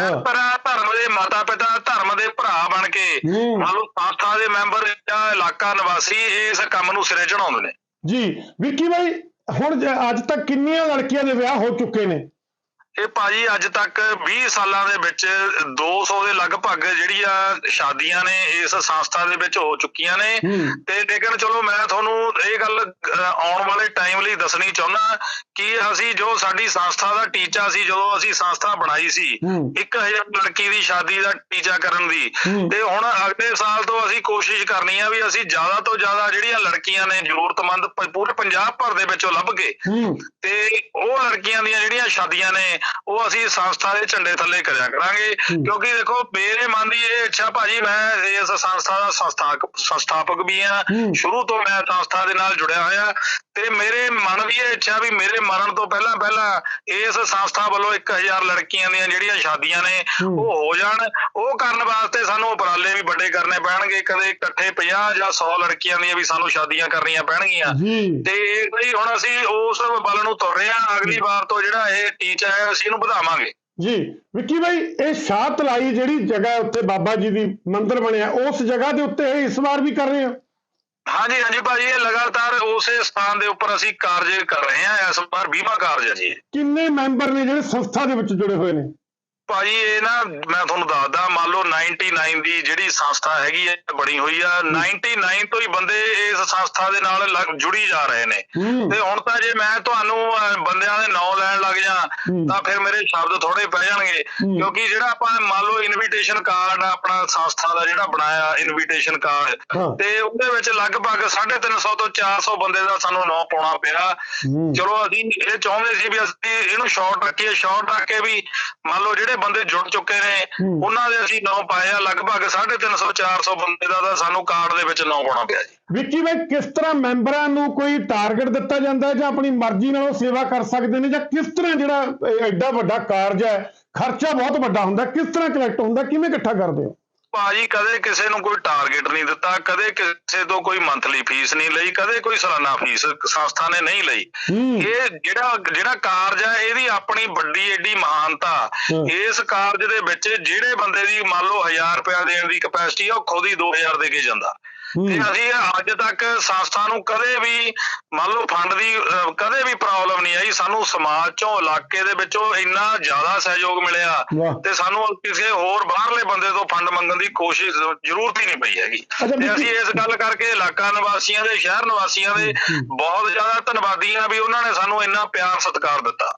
ਹਾਂ ਤਰ੍ਹਾਂ ਧਰਮ ਦੇ ਮਾਤਾ ਪਿਤਾ ਧਰਮ ਦੇ ਭਰਾ ਬਣ ਕੇ ਹੂੰ। ਸੰਸਥਾ ਦੇ ਮੈਂਬਰ ਜਾਂ ਇਲਾਕਾ ਨਿਵਾਸੀ ਇਸ ਕੰਮ ਨੂੰ ਸਿਰੇ ਚੜਾਉਂਦੇ ਨੇ ਜੀ, ਵਿੱਕੀ ਬਾਈ, ਹੁਣ ਅੱਜ ਤੱਕ ਕਿੰਨੀਆਂ ਲੜਕੀਆਂ ਦੇ ਵਿਆਹ ਹੋ ਚੁੱਕੇ ਨੇ ਇਹ ਭਾਜੀ ਅੱਜ ਤੱਕ 20 ਸਾਲਾਂ ਦੇ ਵਿੱਚ 200 ਦੇ ਲਗਭਗ ਜਿਹੜੀਆਂ ਸ਼ਾਦੀਆਂ ਨੇ ਇਸ ਸੰਸਥਾ ਦੇ ਵਿੱਚ ਹੋ ਚੁੱਕੀਆਂ ਨੇ। ਤੇ ਲੇਕਿਨ ਚਲੋ ਮੈਂ ਤੁਹਾਨੂੰ ਇਹ ਗੱਲ ਆਉਣ ਵਾਲੇ ਟਾਈਮ ਲਈ ਦੱਸਣੀ ਚਾਹੁੰਦਾ ਕਿ ਅਸੀਂ ਜੋ ਸਾਡੀ ਸੰਸਥਾ ਦਾ ਟੀਚਾ ਸੀ ਜਦੋਂ ਅਸੀਂ ਸੰਸਥਾ ਬਣਾਈ ਸੀ ਹੂੰ। 1000 ਲੜਕੀ ਦੀ ਸ਼ਾਦੀ ਦਾ ਟੀਚਾ ਕਰਨ ਦੀ। ਤੇ ਹੁਣ ਅਗਲੇ ਸਾਲ ਤੋਂ ਅਸੀਂ ਕੋਸ਼ਿਸ਼ ਕਰਨੀ ਆ ਵੀ ਅਸੀਂ ਜ਼ਿਆਦਾ ਤੋਂ ਜ਼ਿਆਦਾ ਜਿਹੜੀਆਂ ਲੜਕੀਆਂ ਨੇ ਜ਼ਰੂਰਤਮੰਦ ਪੂਰੇ ਪੰਜਾਬ ਭਰ ਦੇ ਵਿੱਚੋਂ ਲੱਭ ਕੇ ਤੇ ਉਹ ਲੜਕੀਆਂ ਦੀਆਂ ਜਿਹੜੀਆਂ ਸ਼ਾਦੀਆਂ ਨੇ ਉਹ ਅਸੀਂ ਸੰਸਥਾ ਦੇ ਝੰਡੇ ਥੱਲੇ ਕਰਿਆ ਕਰਾਂਗੇ। ਕਿਉਂਕਿ ਦੇਖੋ ਮੇਰੇ ਮਨ ਦੀ ਇਹ ਇੱਛਾ ਭਾਜੀ ਮੈਂ ਇਸ ਸੰਸਥਾ ਦਾ ਸੰਸਥਾਪਕ ਸੰਸਥਾਪਕ ਵੀ ਆ। ਸ਼ੁਰੂ ਤੋਂ ਮੈਂ ਸੰਸਥਾ ਦੇ ਨਾਲ ਜੁੜਿਆ ਹੋਇਆ। ਤੇ ਮੇਰੇ ਮਨ ਦੀ ਇਹ ਇੱਛਾ ਵੀ ਮੇਰੇ ਮਰਨ ਤੋਂ ਪਹਿਲਾਂ ਪਹਿਲਾਂ ਇਸ ਸੰਸਥਾ ਵੱਲੋਂ 1000 ਲੜਕੀਆਂ ਦੀਆਂ ਜਿਹੜੀਆਂ ਸ਼ਾਦੀਆਂ ਨੇ। ਉਹ ਹੋ ਜਾਣ। ਉਹ ਕਰਨ ਵਾਸਤੇ ਸਾਨੂੰ ਉਪਰਾਲੇ ਵੀ ਵੱਡੇ ਕਰਨੇ ਪੈਣਗੇ। ਕਦੇ ਇਕੱਠੇ 50 ਜਾਂ 100 ਲੜਕੀਆਂ ਦੀਆਂ ਵੀ ਸਾਨੂੰ ਸ਼ਾਦੀਆਂ ਕਰਨੀਆਂ ਪੈਣਗੀਆਂ। ਤੇ ਇਹ ਲਈ ਹੁਣ ਅਸੀਂ ਉਸ ਵੱਲ ਨੂੰ ਤੁਰ ਰਹੇ ਹਾਂ। ਅਗਲੀ ਵਾਰ ਤੋਂ ਜਿਹੜਾ ਇਹ ਟੀਚਾ ਹੈ ਅਸੀਂ ਇਹਨੂੰ ਵਧਾਵਾਂਗੇ। ਜੀ ਵਿੱਕੀ ਭਾਈ ਇਹ ਸ਼ਾਹ ਤਲਾਈ ਜਿਹੜੀ ਜਗ੍ਹਾ ਉੱਤੇ ਬਾਬਾ ਜੀ ਦੀ ਮੰਦਿਰ ਬਣਿਆ ਉਸ ਜਗ੍ਹਾ ਦੇ ਉੱਤੇ ਇਸ ਵਾਰ ਵੀ ਕਰ ਰਹੇ ਆ ਹਾਂਜੀ ਹਾਂਜੀ ਭਾਜੀ ਇਹ ਲਗਾਤਾਰ ਉਸੇ ਸਥਾਨ ਦੇ ਉੱਪਰ ਅਸੀਂ ਕਾਰਜ ਕਰ ਰਹੇ ਹਾਂ ਇਸ ਵਾਰ 20ਵਾਂ ਕਾਰਜ ਹੈ ਜੀ। ਕਿੰਨੇ ਮੈਂਬਰ ਨੇ ਜਿਹੜੇ ਸੰਸਥਾ ਦੇ ਵਿੱਚ ਜੁੜੇ ਹੋਏ ਨੇ? ਭਾਜੀ ਇਹ ਨਾ ਮੈਂ ਤੁਹਾਨੂੰ ਦੱਸਦਾ ਮੰਨ ਲਓ 99 ਦੀ ਜਿਹੜੀ ਸੰਸਥਾ ਹੈਗੀ ਹੈ ਬਣੀ ਹੋਈ ਆ 99 ਤੋਂ ਹੀ ਬੰਦੇ ਇਸ ਸੰਸਥਾ ਦੇ ਨਾਲ ਜੁੜੀ ਜਾ ਰਹੇ ਨੇ। ਤੇ ਹੁਣ ਤਾਂ ਜੇ ਮੈਂ ਤੁਹਾਨੂੰ ਬੰਦਿਆਂ ਦੇ ਨਾਂ ਲੈਣ ਲੱਗ ਜਾ। ਤਾਂ ਫਿਰ ਮੇਰੇ ਸ਼ਬਦ ਥੋੜੇ ਪੈ ਜਾਣਗੇ। ਕਿਉਂਕਿ ਜਿਹੜਾ ਆਪਾਂ ਮੰਨ ਲਓ ਇਨਵੀਟੇਸ਼ਨ ਕਾਰਡ ਆਪਣਾ ਸੰਸਥਾ ਦਾ ਜਿਹੜਾ ਬਣਾਇਆ ਇਨਵੀਟੇਸ਼ਨ। ਕਾਰਡ ਤੇ ਉਹਦੇ ਵਿੱਚ ਲਗਭਗ 350 ਤੋਂ 400 ਬੰਦੇ ਦਾ ਸਾਨੂੰ ਨਾਂ ਪਾਉਣਾ ਪਿਆ। ਚਲੋ ਅਸੀਂ ਇਹ ਚਾਹੁੰਦੇ ਸੀ ਵੀ ਅਸੀਂ ਇਹਨੂੰ ਸ਼ਾਰਟ ਰੱਖੀਏ ਸ਼ਾਰਟ ਰੱਖ ਕੇ ਵੀ ਮੰਨ ਲਓ ਜਿਹੜੇ ਬੰਦੇ ਜੁੜ ਚੁੱਕੇ ਨੇ। ਉਹਨਾਂ ਦੇ ਅਸੀਂ ਨਾਂ ਪਾਏ ਆ ਲਗਭਗ 350 400 ਬੰਦੇ ਦਾ ਤਾਂ ਸਾਨੂੰ ਕਾਰਡ ਦੇ ਵਿੱਚ ਨਾਂ ਪਾਉਣਾ ਪਿਆ ਜੀ ਵਿੱਕੀ ਭਾਈ ਕਿਸ ਤਰ੍ਹਾਂ ਮੈਂਬਰਾਂ ਨੂੰ ਕੋਈ ਟਾਰਗੇਟ ਦਿੱਤਾ ਜਾਂਦਾ ਹੈ ਜਾਂ ਆਪਣੀ ਮਰਜ਼ੀ ਨਾਲ ਉਹ ਸੇਵਾ ਕਰ ਸਕਦੇ ਨੇ ਜਾਂ ਕਿਸ ਤਰ੍ਹਾਂ ਜਿਹੜਾ ਐਡਾ ਵੱਡਾ ਕਾਰਜ ਹੈ ਖਰਚਾ ਬਹੁਤ ਵੱਡਾ ਹੁੰਦਾ ਕਿਸ ਤਰ੍ਹਾਂ ਕਲੈਕਟ ਹੁੰਦਾ ਕਿਵੇਂ ਇਕੱਠਾ ਕਰਦੇ ਹੋ ਭਾਜੀ ਕਦੇ ਕਿਸੇ ਨੂੰ ਕੋਈ ਟਾਰਗੇਟ ਨਹੀਂ ਦਿੱਤਾ ਕਦੇ ਕਿਸੇ ਤੋਂ ਕੋਈ ਮੰਥਲੀ ਫੀਸ ਨਹੀਂ ਲਈ ਕਦੇ ਕੋਈ ਸਾਲਾਨਾ ਫੀਸ ਸੰਸਥਾ ਨੇ ਨਹੀਂ ਲਈ। ਇਹ ਜਿਹੜਾ ਜਿਹੜਾ ਕਾਰਜ ਹੈ ਇਹਦੀ ਆਪਣੀ ਵੱਡੀ ਏਡੀ ਮਹਾਨਤਾ। ਇਸ ਕਾਰਜ ਦੇ ਵਿੱਚ ਜਿਹੜੇ ਬੰਦੇ ਦੀ ਮੰਨ ਲਓ 1000 ਰੁਪਇਆ ਦੇਣ ਦੀ ਕਪੈਸਿਟੀ ਆ ਉਹ ਖੁਦ ਹੀ 2000 ਦੇ ਕੇ ਜਾਂਦਾ। ਤੇ ਅਸੀਂ ਅੱਜ ਤੱਕ ਸੰਸਥਾ ਨੂੰ ਕਦੇ ਵੀ ਮੰਨ ਲਓ ਫੰਡ ਦੀ ਅਹ, ਕਦੇ ਵੀ ਪ੍ਰੋਬਲਮ ਨਹੀਂ ਆਈ। ਸਾਨੂੰ ਸਮਾਜ ਚੋਂ ਇਲਾਕੇ ਦੇ ਵਿੱਚੋਂ ਇੰਨਾ ਜ਼ਿਆਦਾ ਸਹਿਯੋਗ ਮਿਲਿਆ ਵਾਹ। ਤੇ ਸਾਨੂੰ ਕਿਸੇ ਹੋਰ ਬਾਹਰਲੇ ਬੰਦੇ ਤੋਂ ਫੰਡ ਮੰਗਣ ਦੀ ਕੋਸ਼ਿਸ਼ ਜ਼ਰੂਰਤ ਹੀ ਨਹੀਂ ਪਈ ਹੈਗੀ। ਅੱਛਾ, ਤੇ ਅਸੀਂ ਇਸ ਗੱਲ ਕਰਕੇ ਇਲਾਕਾ ਨਿਵਾਸੀਆਂ ਦੇ ਸ਼ਹਿਰ ਨਿਵਾਸੀਆਂ ਦੇ ਬਹੁਤ ਜ਼ਿਆਦਾ ਧੰਨਵਾਦੀ ਹਾਂ ਵੀ ਉਹਨਾਂ ਨੇ ਸਾਨੂੰ ਇੰਨਾ ਪਿਆਰ ਸਤਿਕਾਰ ਦਿੱਤਾ।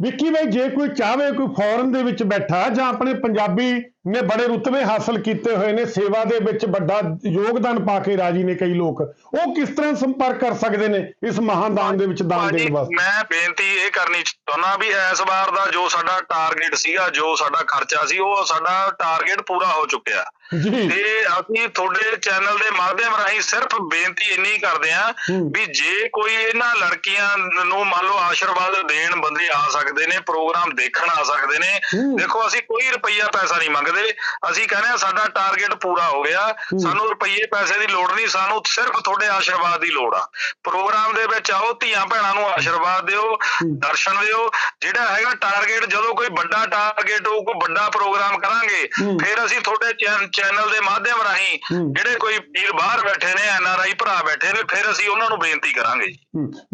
ਵਿੱਕੀ ਭਾਈ ਜੇ ਕੋਈ ਚਾਹਵੇ ਕੋਈ ਫੋਰਨ ਦੇ ਵਿੱਚ ਬੈਠਾ ਜਾਂ ਆਪਣੇ ਪੰਜਾਬੀ ਨੇ ਬੜੇ ਰੁਤਬੇ ਹਾਸਲ ਕੀਤੇ ਹੋਏ ਨੇ ਸੇਵਾ ਦੇ ਵਿੱਚ ਵੱਡਾ ਯੋਗਦਾਨ ਪਾ ਕੇ ਰਾਜੀ ਨੇ ਕਈ ਲੋਕ। ਉਹ ਕਿਸ ਤਰ੍ਹਾਂ ਸੰਪਰਕ ਕਰ ਸਕਦੇ ਨੇ ਇਸ ਮਹਾਦਾਨ ਦੇ ਵਿੱਚ ਦਾਨ ਦੇਣ ਵਾਸਤੇ? ਮੈਂ ਬੇਨਤੀ ਇਹ ਕਰਨੀ ਚਾਹੁੰਦਾ ਵੀ ਇਸ ਵਾਰ ਦਾ ਜੋ ਸਾਡਾ ਟਾਰਗੇਟ ਸੀਗਾ ਜੋ ਸਾਡਾ ਖਰਚਾ ਸੀ ਉਹ ਸਾਡਾ ਟਾਰਗੇਟ ਪੂਰਾ ਹੋ ਚੁੱਕਿਆ। ਤੇ ਅਸੀਂ ਤੁਹਾਡੇ ਚੈਨਲ ਦੇ ਮਾਧਿਅਮ ਰਾਹੀਂ ਸਿਰਫ ਬੇਨਤੀ ਇੰਨੀ ਕਰਦੇ ਆਂ ਹੂੰ। ਵੀ ਜੇ ਕੋਈ ਇਹਨਾਂ ਲੜਕੀਆਂ ਨੂੰ ਮੰਨ ਲਓ ਆਸ਼ੀਰਵਾਦ ਦੇਣ ਬੰਦੇ ਆ ਸਕਦੇ ਨੇ ਪ੍ਰੋਗਰਾਮ ਦੇਖਣ ਆ ਸਕਦੇ ਨੇ ਹੂੰ। ਦੇਖੋ ਅਸੀਂ ਕੋਈ ਰੁਪਈਆ ਪੈਸਾ ਨਹੀਂ ਮੰਗਦੇ। ਅਸੀਂ ਕਹਿੰਦੇ ਆ ਸਾਡਾ ਟਾਰਗੇਟ ਪੂਰਾ ਹੋ ਗਿਆ। ਸਾਨੂੰ ਰੁਪਈਏ ਪੈਸੇ ਦੀ ਲੋੜ ਨਹੀਂ ਸਾਨੂੰ ਸਿਰਫ ਤੁਹਾਡੇ ਆਸ਼ੀਰਵਾਦ ਦੀ ਲੋੜ ਆ। ਪ੍ਰੋਗਰਾਮ ਦੇ ਵਿੱਚ ਆਓ ਧੀਆਂ ਭੈਣਾਂ ਨੂੰ ਆਸ਼ੀਰਵਾਦ ਦਿਓ ਦਰਸ਼ਨ ਦਿਓ। ਜਿਹੜਾ ਹੈਗਾ ਟਾਰਗੇਟ ਜਦੋਂ ਕੋਈ ਵੱਡਾ ਟਾਰਗੇਟ ਹੋਊ ਕੋਈ ਵੱਡਾ ਪ੍ਰੋਗਰਾਮ ਕਰਾਂਗੇ ਹੂੰ। ਫਿਰ ਅਸੀਂ ਤੁਹਾਡੇ ਚੈਨ- ਚੈਨਲ ਦੇ ਮਾਧਿਅਮ ਰਾਹੀਂ। ਜਿਹੜੇ ਕੋਈ ਵੀਰ ਬਾਹਰ ਬੈਠੇ ਨੇ ਐਨ ਆਰ ਆਈ ਭਰਾ ਬੈਠੇ ਨੇ ਫਿਰ ਅਸੀਂ ਉਹਨਾਂ ਨੂੰ ਬੇਨਤੀ ਕਰਾਂਗੇ ਜੀ।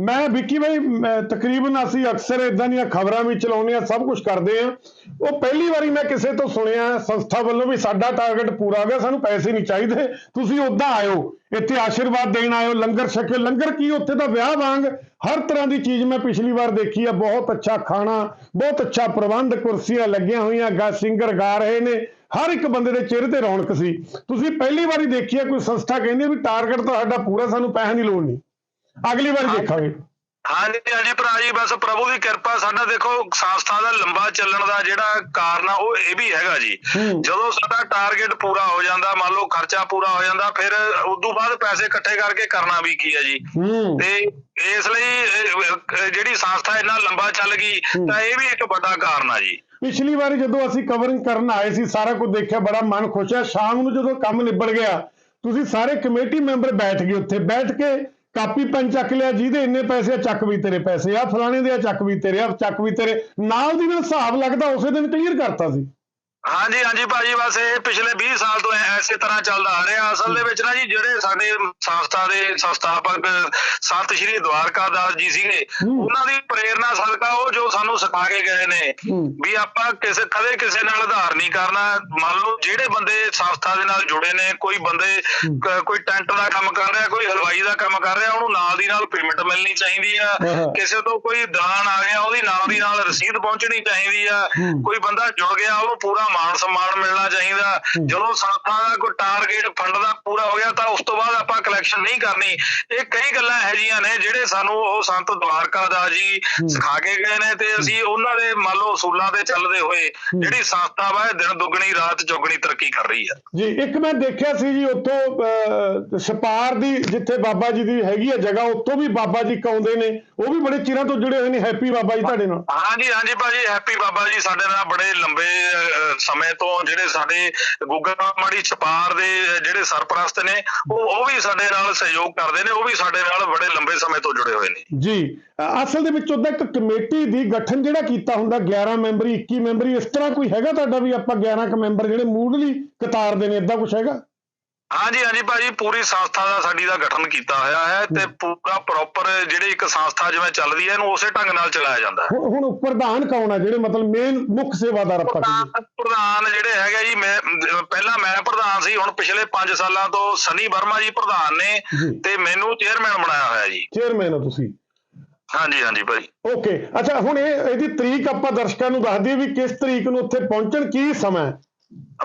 ਮੈਂ ਵਿੱਕੀ ਭਾਈ ਤਕਰੀਬਨ ਅਸੀਂ ਅਕਸਰ ਇਦਾਂ ਦੀਆਂ ਖਬਰਾਂ ਵੀ ਚਲਾਉਂਦੇ ਆ ਸਭ ਕੁਝ ਕਰਦੇ ਆ ਉਹ ਪਹਿਲੀ ਵਾਰੀ ਮੈਂ ਕਿਸੇ ਤੋਂ ਸੁਣਿਆ ਸੰਸਥਾ ਵੱਲੋਂ ਵੀ ਸਾਡਾ ਟਾਰਗੇਟ ਪੂਰਾ ਹੋ ਗਿਆ ਸਾਨੂੰ ਪੈਸੇ ਨਹੀਂ ਚਾਹੀਦੇ। ਤੁਸੀਂ ਉੱਦਾਂ ਆਇਓ ਇੱਥੇ ਆਸ਼ੀਰਵਾਦ ਦੇਣ ਆਇਓ ਲੰਗਰ ਛਕੇ ਲੰਗਰ ਕੀ ਉੱਥੇ ਤਾਂ ਵਿਆਹ ਵਾਂਗ ਹਰ ਤਰ੍ਹਾਂ ਦੀ ਚੀਜ਼ ਮੈਂ ਪਿਛਲੀ ਵਾਰ ਦੇਖੀ ਆ। ਬਹੁਤ ਅੱਛਾ ਖਾਣਾ ਬਹੁਤ ਅੱਛਾ ਪ੍ਰਬੰਧ ਕੁਰਸੀਆਂ ਲੱਗੀਆਂ ਹੋਈਆਂ ਗਾ ਸਿੰਗਰ ਗਾ ਰਹੇ ਨੇ। ਹਰ ਇੱਕ ਬੰਦੇ ਦੇ ਚਿਹਰੇ ਤੇ ਰੌਣਕ ਸੀ। ਤੁਸੀਂ ਪਹਿਲੀ ਵਾਰੀ ਦੇਖੀ ਆ ਕੋਈ ਸੰਸਥਾ ਕਹਿੰਦੀ ਵੀ ਟਾਰਗੇਟ ਤਾਂ ਸਾਡਾ ਪੂਰਾ ਸਾਨੂੰ ਪੈਸੇ ਦੀ ਲੋੜ ਨਹੀਂ। ਅਗਲੀ ਵਾਰੀ ਦੇਖਾਂਗੇ। ਹਾਂਜੀ ਹਾਂਜੀ ਭਰਾ ਜੀ ਬਸ ਪ੍ਰਭੂ ਦੀ ਕਿਰਪਾ ਸਾਡਾ ਦੇਖੋ ਸੰਸਥਾ ਦਾ ਲੰਬਾ ਚੱਲਣ ਦਾ ਜਿਹੜਾ ਕਾਰਨ ਆ ਉਹ ਇਹ ਵੀ ਹੈਗਾ ਜੀ। ਜਦੋਂ ਸਾਡਾ ਟਾਰਗੇਟ ਪੂਰਾ ਹੋ ਜਾਂਦਾ ਮੰਨ ਲਓ ਖਰਚਾ ਪੂਰਾ ਹੋ ਜਾਂਦਾ ਫਿਰ ਉਸ ਤੋਂ ਬਾਅਦ ਪੈਸੇ ਇਕੱਠੇ ਕਰਕੇ ਕਰਨਾ ਵੀ ਕੀ ਹੈ ਜੀ। ਤੇ ਇਸ ਲਈ ਜਿਹੜੀ ਸੰਸਥਾ ਇੰਨਾ ਲੰਬਾ ਚੱਲ ਗਈ ਤਾਂ ਇਹ ਵੀ ਇੱਕ ਵੱਡਾ ਕਾਰਨ ਆ ਜੀ। ਪਿਛਲੀ ਵਾਰੀ ਜਦੋਂ ਅਸੀਂ ਕਵਰਿੰਗ ਕਰਨ ਆਏ ਸੀ ਸਾਰਾ ਕੁਝ ਦੇਖਿਆ ਬੜਾ ਮਨ ਖੁਸ਼ ਹੈ ਸ਼ਾਮ ਨੂੰ ਜਦੋਂ ਕੰਮ ਨਿਬੜ ਗਿਆ ਤੁਸੀਂ ਸਾਰੇ ਕਮੇਟੀ ਮੈਂਬਰ ਬੈਠ ਗਏ ਉੱਥੇ। ਬੈਠ ਕੇ ਕਾਪੀ ਪੈਨ ਚੱਕ ਲਿਆ ਜਿਹਦੇ ਇੰਨੇ ਪੈਸੇ ਆ, ਚੱਕ ਵੀ ਤੇਰੇ ਪੈਸੇ। ਆ ਫਲਾਣੇ ਦੇ ਆ ਚੱਕ ਵੀ ਤੇਰੇ ਆ ਚੱਕ ਵੀ ਤੇਰੇ। ਨਾਲ ਦੀ ਨਾਲ ਹਿਸਾਬ ਲੱਗਦਾ ਉਸੇ ਦਿਨ ਕਲੀਅਰ ਕਰਤਾ ਸੀ। ਹਾਂਜੀ ਹਾਂਜੀ ਭਾਜੀ ਬਸ ਇਹ ਪਿਛਲੇ 20 ਸਾਲ ਤੋਂ ਐਸੇ ਤਰ੍ਹਾਂ ਚੱਲਦਾ ਆ ਰਿਹਾ ਅਸਲ ਦੇ ਵਿੱਚ ਨਾ ਜੀ ਜਿਹੜੇ ਸਾਡੇ ਸੰਸਥਾ ਦੇ ਸੰਸਥਾਪਕ ਸੰਤ ਸ਼੍ਰੀ ਦਵਾਰਕਾ ਦਾਸ ਜੀ ਸੀਗੇ। ਉਹਨਾਂ ਦੀ ਪ੍ਰੇਰਣਾ ਸਦਕਾ ਉਹ ਜੋ ਸਾਨੂੰ ਸਿਖਾ ਕੇ ਗਏ ਨੇ। ਵੀ ਆਪਾਂ ਕਿਸੇ ਕਦੇ ਕਿਸੇ ਨਾਲ ਉਧਾਰ ਨਹੀਂ ਕਰਨਾ ਮੰਨ ਲਓ ਜਿਹੜੇ ਬੰਦੇ ਸੰਸਥਾ ਦੇ ਨਾਲ ਜੁੜੇ ਨੇ ਕੋਈ ਬੰਦੇ ਕੋਈ ਟੈਂਟ ਦਾ ਕੰਮ ਕਰ ਰਿਹਾ ਕੋਈ ਹਲਵਾਈ ਦਾ ਕੰਮ ਕਰ ਰਿਹਾ ਉਹਨੂੰ ਨਾਲ ਦੀ ਨਾਲ ਪੇਮੈਂਟ ਮਿਲਣੀ ਚਾਹੀਦੀ ਆ। ਕਿਸੇ ਤੋਂ ਕੋਈ ਦਾਨ ਆ ਗਿਆ ਉਹਦੀ ਨਾਲ ਦੀ ਨਾਲ ਰਸੀਦ ਪਹੁੰਚਣੀ ਚਾਹੀਦੀ ਆ। ਕੋਈ ਬੰਦਾ ਜੁੜ ਗਿਆ ਉਹਨੂੰ ਪੂਰਾ ਮਾਣ ਸਨਮਾਨ ਮਿਲਣਾ ਚਾਹੀਦਾ। ਜਦੋਂ ਸੰਸਥਾ ਦਾ ਕੋਈ ਟਾਰਗੇਟ ਫੰਡ ਦਾ ਪੂਰਾ ਹੋ ਗਿਆ ਤਾਂ ਉਸ ਤੋਂ ਬਾਅਦ ਆਪਾਂ ਕਲੈਕਸ਼ਨ ਨਹੀਂ ਕਰਨੀ। ਇਹ ਕਈ ਗੱਲਾਂ ਇਹੋ ਜਿਹੀਆਂ ਨੇ ਜਿਹੜੇ ਸਾਨੂੰ ਉਹ ਸੰਤ ਦਵਾਰਕਾ ਦਾ ਜੀ ਸਿਖਾ ਕੇ ਗਏ ਨੇ ਤੇ ਅਸੀਂ ਉਹਨਾਂ ਦੇ ਮੰਨ ਲਓ ਅਸੂਲਾਂ ਤੇ ਚੱਲਦੇ ਹੋਏ ਜਿਹੜੀ ਸੰਸਥਾ ਵਾ ਦਿਨ ਦੁੱਗਣੀ ਰਾਤ ਚੌਗਣੀ ਤਰੱਕੀ ਕਰ ਰਹੀ ਆ ਜੀ ਇੱਕ ਮੈਂ ਦੇਖਿਆ ਸੀ ਜੀ ਉੱਥੋਂ ਛਪਾਰ ਦੀ ਜਿੱਥੇ ਬਾਬਾ ਜੀ ਦੀ ਹੈਗੀ ਹੈ ਜਗ੍ਹਾ ਉੱਥੋਂ ਵੀ ਬਾਬਾ ਜੀ ਕਾਉਂਦੇ ਨੇ। ਉਹ ਵੀ ਬੜੇ ਚਿਰਾਂ ਤੋਂ ਜੁੜੇ ਹੋਏ ਨੇ ਹੈਪੀ ਬਾਬਾ ਜੀ ਤੁਹਾਡੇ ਨਾਲ। ਹਾਂਜੀ ਹਾਂਜੀ ਭਾਜੀ ਹੈਪੀ ਬਾਬਾ ਜੀ ਸਾਡੇ ਨਾਲ ਬੜੇ ਲੰਬੇ ਸਮੇਂ ਤੋਂ ਜਿਹੜੇ ਸਾਡੇ ਗੁੱਗਾ ਮਾੜੀ ਛਪਾਰ ਦੇ ਜਿਹੜੇ ਸਰਪ੍ਰਸਤ ਨੇ, ਉਹ ਉਹ ਵੀ ਸਾਡੇ ਨਾਲ ਸਹਿਯੋਗ ਕਰਦੇ ਨੇ, ਉਹ ਵੀ ਸਾਡੇ ਨਾਲ ਬੜੇ ਲੰਬੇ ਸਮੇਂ ਤੋਂ ਜੁੜੇ ਹੋਏ ਨੇ। ਜੀ ਅਸਲ ਦੇ ਵਿੱਚ ਉਹਦਾ ਇੱਕ ਕਮੇਟੀ ਦੀ ਗਠਨ ਜਿਹੜਾ ਕੀਤਾ ਹੁੰਦਾ 11 ਮੈਂਬਰੀ 21 ਮੈਂਬਰੀ, ਇਸ ਤਰ੍ਹਾਂ ਕੋਈ ਹੈਗਾ ਤੁਹਾਡਾ ਵੀ ਆਪਾਂ 11 ਕ ਮੈਂਬਰ ਜਿਹੜੇ ਮੂਡਲੀ ਕਤਾਰ ਦੇ ਨੇ ਇਦਾਂ ਕੁਝ ਹੈਗਾ? ਹਾਂਜੀ ਹਾਂਜੀ ਭਾਜੀ ਪੂਰੀ ਸੰਸਥਾ ਦਾ ਸਾਡੀ ਦਾ ਗਠਨ ਕੀਤਾ ਹੋਇਆ ਹੈ ਤੇ ਪੂਰਾ ਪ੍ਰੋਪਰ ਜਿਹੜੀ ਇੱਕ ਸੰਸਥਾ ਜਿਵੇਂ ਚੱਲਦੀ ਹੈ ਇਹਨੂੰ ਉਸੇ ਢੰਗ ਨਾਲ ਚਲਾਇਆ ਜਾਂਦਾ ਹੈ। ਹੁਣ ਪ੍ਰਧਾਨ ਕੌਣ ਆ ਜਿਹੜੇ ਮਤਲਬ ਮੇਨ ਮੁੱਖ ਸੇਵਾਦਾਰ ਆਪਾਂ ਕਹੀਏ? ਪ੍ਰਧਾਨ ਪ੍ਰਧਾਨ ਜਿਹੜੇ ਹੈਗੇ ਜੀ ਮੈਂ ਪਹਿਲਾਂ ਮੈਂ ਪ੍ਰਧਾਨ ਸੀ ਹੁਣ ਪਿਛਲੇ 5 ਸਾਲਾਂ ਤੋਂ ਸਨੀ ਵਰਮਾ ਜੀ ਪ੍ਰਧਾਨ ਨੇ। ਤੇ ਮੈਨੂੰ ਚੇਅਰਮੈਨ ਬਣਾਇਆ ਹੋਇਆ ਜੀ। ਚੇਅਰਮੈਨ ਹੋ ਤੁਸੀਂ? ਹਾਂਜੀ ਹਾਂਜੀ ਭਾਜੀ। ਓਕੇ ਅੱਛਾ ਹੁਣ ਇਹ ਇਹਦੀ ਤਰੀਕ ਆਪਾਂ ਦਰਸ਼ਕਾਂ ਨੂੰ ਦੱਸ ਦਈਏ ਵੀ ਕਿਸ ਤਰੀਕ ਨੂੰ ਉੱਥੇ ਪਹੁੰਚਣ ਕੀ ਸਮਾਂ ਹੈ?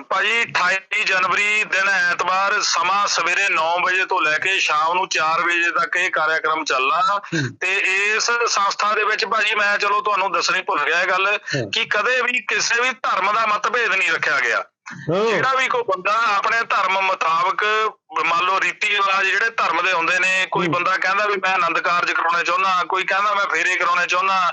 ਭਾਜੀ 28 ਜਨਵਰੀ ਦਿਨ ਐਤਵਾਰ ਸਮਾਂ ਸਵੇਰੇ 9 ਵਜੇ ਤੋਂ ਲੈ ਕੇ ਸ਼ਾਮ ਨੂੰ 4 ਵਜੇ ਤੱਕ ਇਹ ਕਾਰਜਕ੍ਰਮ ਚੱਲਣਾ ਤੇ ਇਸ ਸੰਸਥਾ ਦੇ ਵਿੱਚ ਭਾਜੀ ਮੈਂ ਚਲੋ ਤੁਹਾਨੂੰ ਦੱਸਣੀ ਭੁੱਲ ਗਿਆ ਇਹ ਗੱਲ ਕਿ ਕਦੇ ਵੀ ਕਿਸੇ ਵੀ ਧਰਮ ਦਾ ਮਤਭੇਦ ਨਹੀਂ ਰੱਖਿਆ ਗਿਆ। ਜਿਹੜਾ ਵੀ ਕੋਈ ਬੰਦਾ ਆਪਣੇ ਧਰਮ ਮੁਤਾਬਕ ਮੰਨ ਲਓ ਰੀਤੀ ਰਿਵਾਜ ਜਿਹੜੇ ਧਰਮ ਦੇ ਹੁੰਦੇ ਨੇ ਕੋਈ ਬੰਦਾ ਕਹਿੰਦਾ ਵੀ ਮੈਂ ਆਨੰਦ ਕਾਰਜ ਕਰਾਉਣੇ ਚਾਹੁੰਦਾ ਕੋਈ ਕਹਿੰਦਾ ਮੈਂ ਫੇਰੇ ਕਰਾਉਣੇ ਚਾਹੁੰਦਾ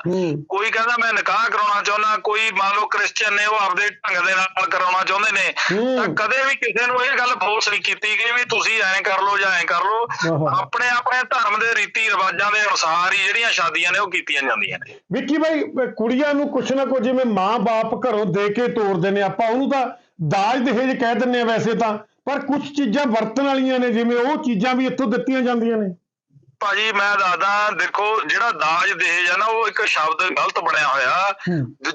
ਕੋਈ ਕਹਿੰਦਾ ਮੈਂ ਨਿਕਾਹ ਕਰਾਉਣਾ ਚਾਹੁੰਦਾ ਕੋਈ ਮੰਨ ਲਓ ਕ੍ਰਿਸਚੀਅਨ ਨੇ ਉਹ ਆਪਦੇ ਢੰਗ ਦੇ ਨਾਲ ਕਰਾਉਣਾ ਚਾਹੁੰਦੇ ਨੇ। ਤਾਂ ਕਦੇ ਵੀ ਕਿਸੇ ਨੂੰ ਇਹ ਗੱਲ ਫੋਰਸ ਨਹੀਂ ਕੀਤੀ ਗਈ ਵੀ ਤੁਸੀਂ ਐਂ ਕਰ ਲਓ ਜਾਂ ਐਂ ਕਰ ਲਓ। ਆਪਣੇ ਆਪਣੇ ਧਰਮ ਦੇ ਰੀਤੀ ਰਿਵਾਜਾਂ ਦੇ ਅਨੁਸਾਰ ਹੀ ਜਿਹੜੀਆਂ ਸ਼ਾਦੀਆਂ ਨੇ ਉਹ ਕੀਤੀਆਂ ਜਾਂਦੀਆਂ ਨੇ। ਵਿੱਕੀ ਭਾਈ ਅਹ ਕੁੜੀਆਂ ਨੂੰ ਕੁਛ ਨਾ ਕੁਛ ਜਿਵੇਂ ਮਾਂ-ਬਾਪ ਘਰੋਂ ਦੇ ਕੇ ਤੋਰਦੇ ਨੇ ਆਪਾਂ ਉਹਨੂੰ ਤਾਂ ਦਾਜ ਦਹੇਜ ਕਹਿ ਦਿੰਨੇ ਆ ਵੈਸੇ ਤਾਂ ਪਰ ਕੁਝ ਚੀਜ਼ਾਂ ਵਰਤਣ ਵਾਲੀਆਂ ਨੇ ਜਿਵੇਂ ਉਹ ਚੀਜ਼ਾਂ ਵੀ ਇੱਥੋਂ ਦਿੱਤੀਆਂ ਜਾਂਦੀਆਂ ਨੇ। ਭਾਜੀ ਮੈਂ ਦੱਸਦਾ ਦੇਖੋ ਜਿਹੜਾ ਦਾਜ ਦਹੇਜ ਆ ਨਾ ਉਹ ਇੱਕ ਸ਼ਬਦ ਗਲਤ ਬਣਿਆ ਹੋਇਆ।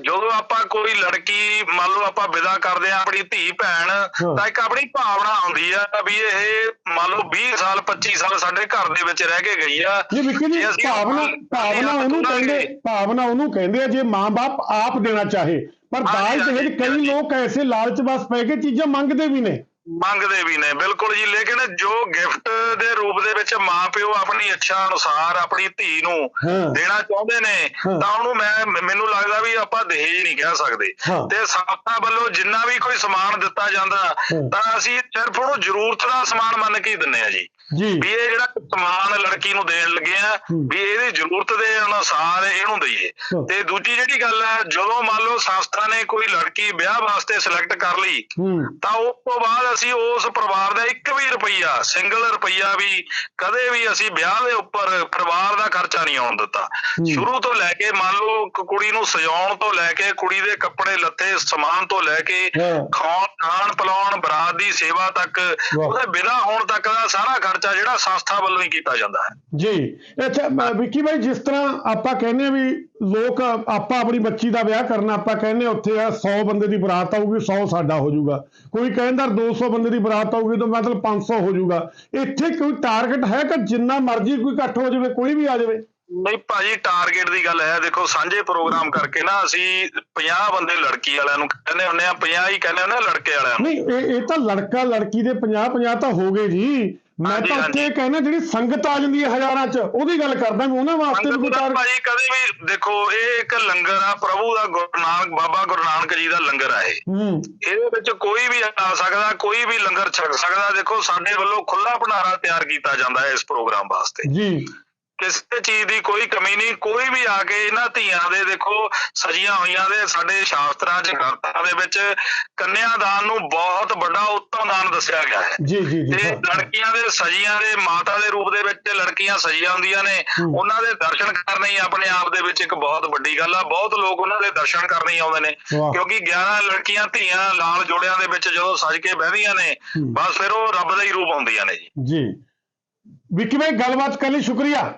ਜਦੋਂ ਆਪਾਂ ਕੋਈ ਲੜਕੀ ਮੰਨ ਲਓ ਆਪਾਂ ਵਿਦਾ ਕਰਦੇ ਆ ਆਪਣੀ ਧੀ ਭੈਣ ਤਾਂ ਇੱਕ ਆਪਣੀ ਭਾਵਨਾ ਆਉਂਦੀ ਆ ਵੀ ਇਹ ਮੰਨ ਲਓ 20 ਸਾਲ 25 ਸਾਲ ਸਾਡੇ ਘਰ ਦੇ ਵਿੱਚ ਰਹਿ ਕੇ ਗਈ ਆ। ਜੀ ਵਿੱਕੀ ਜੀ ਭਾਵਨਾ ਭਾਵਨਾ ਉਹਨੂੰ ਕਹਿੰਦੇ। ਭਾਵਨਾ ਉਹਨੂੰ ਕਹਿੰਦੇ ਆ ਜੇ ਮਾਂ-ਬਾਪ ਆਪ ਦੇਣਾ ਚਾਹੇ ਪਰ ਦਾਜ ਹਾਂਜੀ, ਦਹੇਜ ਹਾਂਜੀ, ਕਈ। ਲੋਕ ਐਸੇ ਲਾਲਚ ਬਸ ਪੈ ਕੇ ਚੀਜ਼ਾਂ ਮੰਗਦੇ ਵੀ ਨੇ ਮੰਗਦੇ ਵੀ ਨੇ ਬਿਲਕੁਲ ਜੀ ਲੇਕਿਨ ਜੋ ਗਿਫਟ ਦੇ ਰੂਪ ਦੇ ਵਿੱਚ ਮਾਪਿਓ ਆਪਣੀ ਇੱਛਾ ਅਨੁਸਾਰ ਆਪਣੀ ਧੀ ਨੂੰ। ਦੇਣਾ ਚਾਹੁੰਦੇ ਨੇ। ਤਾਂ ਉਹਨੂੰ ਮੈਂ ਮੈਨੂੰ ਲੱਗਦਾ ਵੀ ਆਪਾਂ ਦਹੇਜ ਨਹੀਂ ਕਹਿ ਸਕਦੇ। ਤੇ ਸੰਸਥਾ ਵੱਲੋਂ ਜਿੰਨਾ ਵੀ ਕੋਈ ਸਮਾਨ ਦਿੱਤਾ ਜਾਂਦਾ। ਤਾਂ ਅਸੀਂ ਸਿਰਫ ਉਹਨੂੰ ਜ਼ਰੂਰਤ ਦਾ ਸਮਾਨ ਮੰਨ ਕੇ ਹੀ ਦਿੰਨੇ ਆ ਜੀ ਜੀ ਵੀ ਇਹ ਜਿਹੜਾ ਸਮਾਨ ਲੜਕੀ ਨੂੰ ਦੇਣ ਲੱਗੇ ਆ ਵੀ ਇਹਦੀ ਜ਼ਰੂਰਤ ਦੇ ਅਨੁਸਾਰ ਇਹਨੂੰ ਦਈਏ। ਤੇ ਦੂਜੀ ਜਿਹੜੀ ਗੱਲ ਹੈ ਜਦੋਂ ਮੰਨ ਲਓ ਸੰਸਥਾ ਨੇ ਕੋਈ ਲੜਕੀ ਵਿਆਹ ਵਾਸਤੇ ਸਿਲੈਕਟ ਕਰ ਲਈ ਤਾਂ ਉਸ ਤੋਂ ਬਾਅਦ ਅਸੀਂ ਉਸ ਪਰਿਵਾਰ ਦਾ ਇੱਕ ਵੀ ਰੁਪਈਆ ਸਿੰਗਲ ਰੁਪਈਆ ਵੀ ਕਦੇ ਵੀ ਅਸੀਂ ਵਿਆਹ ਦੇ ਉੱਪਰ ਪਰਿਵਾਰ ਦਾ ਖਰਚਾ ਨਹੀਂ ਆਉਣ ਦਿੱਤਾ ਸ਼ੁਰੂ ਤੋਂ ਲੈ ਕੇ ਮੰਨ ਲਓ ਕੁੜੀ ਨੂੰ ਸਜਾਉਣ ਤੋਂ ਲੈ ਕੇ ਕੁੜੀ ਦੇ ਕੱਪੜੇ ਲੱਤੇ ਸਮਾਨ ਤੋਂ ਲੈ ਕੇ। ਖਾਣ ਖਾਣ ਪਿਲਾਉਣ ਬਰਾਤ ਦੀ ਸੇਵਾ ਤੱਕ। ਉਹਦੇ ਵਿਦਾ ਹੋਣ ਤੱਕ ਦਾ ਸਾਰਾ ਖਰਚਾ ਜਿਹੜਾ ਸੰਸਥਾ ਵੱਲੋਂ ਹੀ ਕੀਤਾ ਜਾਂਦਾ ਹੈ। ਜੀ ਅੱਛਾ ਵਿੱਕੀ ਭਾਈ ਜਿਸ ਤਰ੍ਹਾਂ ਆਪਾਂ ਕਹਿੰਦੇ ਆ ਵੀ ਲੋਕ ਆਪਾਂ ਆਪਣੀ ਬੱਚੀ ਦਾ ਵਿਆਹ ਕਰਨਾ ਆਪਾਂ ਕਹਿੰਦੇ ਉੱਥੇ ਆ 100 ਬੰਦੇ ਦੀ ਬਰਾਤ ਆਊਗੀ 100 ਸਾਡਾ ਹੋ ਜਾਊਗਾ। ਕੋਈ ਕਹਿੰਦਾ 200 ਬੰਦੇ ਦੀ ਬਰਾਤ ਆਊਗੀ ਤਾਂ ਮਤਲਬ 500 ਹੋ ਜਾਊਗਾ। ਇੱਥੇ ਕੋਈ ਟਾਰਗੇਟ ਹੈ ਕਿ ਜਿੰਨਾ ਮਰਜ਼ੀ ਕੋਈ ਇਕੱਠ ਹੋ ਜਾਵੇ ਕੋਈ ਵੀ ਆ ਜਾਵੇ? ਨਹੀਂ ਭਾਜੀ ਟਾਰਗੇਟ ਦੀ ਗੱਲ ਹੈ ਦੇਖੋ ਸਾਂਝੇ ਪ੍ਰੋਗਰਾਮ ਕਰਕੇ ਨਾ ਅਸੀਂ 50 ਬੰਦੇ ਲੜਕੀ ਵਾਲਿਆਂ ਨੂੰ ਕਹਿੰਦੇ ਹੁੰਦੇ ਆ 50 ਹੀ ਕਹਿੰਦੇ ਹੁੰਦੇ ਆ ਲੜਕੇ ਵਾਲਿਆਂ ਨੂੰ। ਨਹੀਂ ਇਹ ਇਹ ਤਾਂ ਲੜਕਾ ਲੜਕੀ ਦੇ 50 50 ਤਾਂ ਹੋ ਗਏ ਜੀ। ਮੈਂ ਤਾਂ ਉੱਥੇ। ਕਹਿਣਾ ਜਿਹੜੀ ਸੰਗਤ ਆ ਜਾਂਦੀ ਹੈ ਹਜ਼ਾਰਾਂ 'ਚ ਉਹਦੀ ਗੱਲ ਕਰਦਾ ਵੀ ਉਹਨਾਂ ਵਾਸਤੇ ਵੀ ਟਾਰਗੇਟ ਭਾਜੀ ਕਦੇ ਵੀ ਦੇਖੋ ਇਹ ਇੱਕ ਲੰਗਰ ਆ ਪ੍ਰਭੂ ਦਾ ਗੁਰੂ ਨਾਨਕ ਬਾਬਾ ਗੁਰੂ ਨਾਨਕ ਜੀ ਦਾ ਲੰਗਰ ਆ ਇਹ। ਹੂੰ। ਇਹਦੇ ਵਿੱਚ ਕੋਈ ਵੀ ਆ ਸਕਦਾ ਕੋਈ ਵੀ ਲੰਗਰ ਛਕ ਸਕਦਾ ਦੇਖੋ ਸਾਡੇ ਵੱਲੋਂ ਖੁੱਲਾ ਭੰਡਾਰਾ ਤਿਆਰ ਕੀਤਾ ਜਾਂਦਾ ਹੈ ਇਸ ਪ੍ਰੋਗਰਾਮ ਵਾਸਤੇ। ਜੀ। ਕਿਸੇ ਚੀਜ਼ ਦੀ ਕੋਈ ਕਮੀ ਨਹੀਂ ਕੋਈ ਵੀ ਆ ਕੇ ਇਹਨਾਂ ਧੀਆਂ ਦੇ ਦੇਖੋ ਸਜੀਆਂ ਹੋਈਆਂ ਦੇ ਸਾਡੇ ਸ਼ਾਸਤਰਾਂ ਚ ਗ੍ਰੰਥਾਂ ਦੇ ਵਿੱਚ ਕੰਨਿਆਦਾਨ ਨੂੰ ਬਹੁਤ ਵੱਡਾ ਉੱਤਮ ਦਾਨ ਦੱਸਿਆ ਗਿਆ ਹੈ ਜੀ ਜੀ ਜੀ ਤੇ। ਲੜਕੀਆਂ ਦੇ ਸਜੀਆਂ ਦੇ ਮਾਤਾ ਦੇ ਰੂਪ ਦੇ ਵਿੱਚ ਲੜਕੀਆਂ ਸਜੀਆਂ ਹੁੰਦੀਆਂ ਨੇ। ਉਹਨਾਂ ਦੇ ਦਰਸ਼ਨ ਕਰਨੇ ਹੀ ਆਪਣੇ ਆਪ ਦੇ ਵਿੱਚ ਇੱਕ ਬਹੁਤ ਵੱਡੀ ਗੱਲ ਆ ਬਹੁਤ ਲੋਕ ਉਹਨਾਂ ਦੇ ਦਰਸ਼ਨ ਕਰਨ ਹੀ ਆਉਂਦੇ ਨੇ। ਕਿਉਂਕਿ 11 ਲੜਕੀਆਂ ਧੀਆਂ ਲਾਲ ਜੋੜਿਆਂ ਦੇ ਵਿੱਚ ਜਦੋਂ ਸਜ ਕੇ ਬਹਿੰਦੀਆਂ ਨੇ। ਬਸ ਫਿਰ ਉਹ ਰੱਬ ਦਾ ਹੀ ਰੂਪ ਹੁੰਦੀਆਂ ਨੇ ਜੀ ਜੀ ਵਿੱਕੀ ਭਾਈ ਗੱਲਬਾਤ ਕਰਨ ਲਈ ਸ਼ੁਕਰੀਆ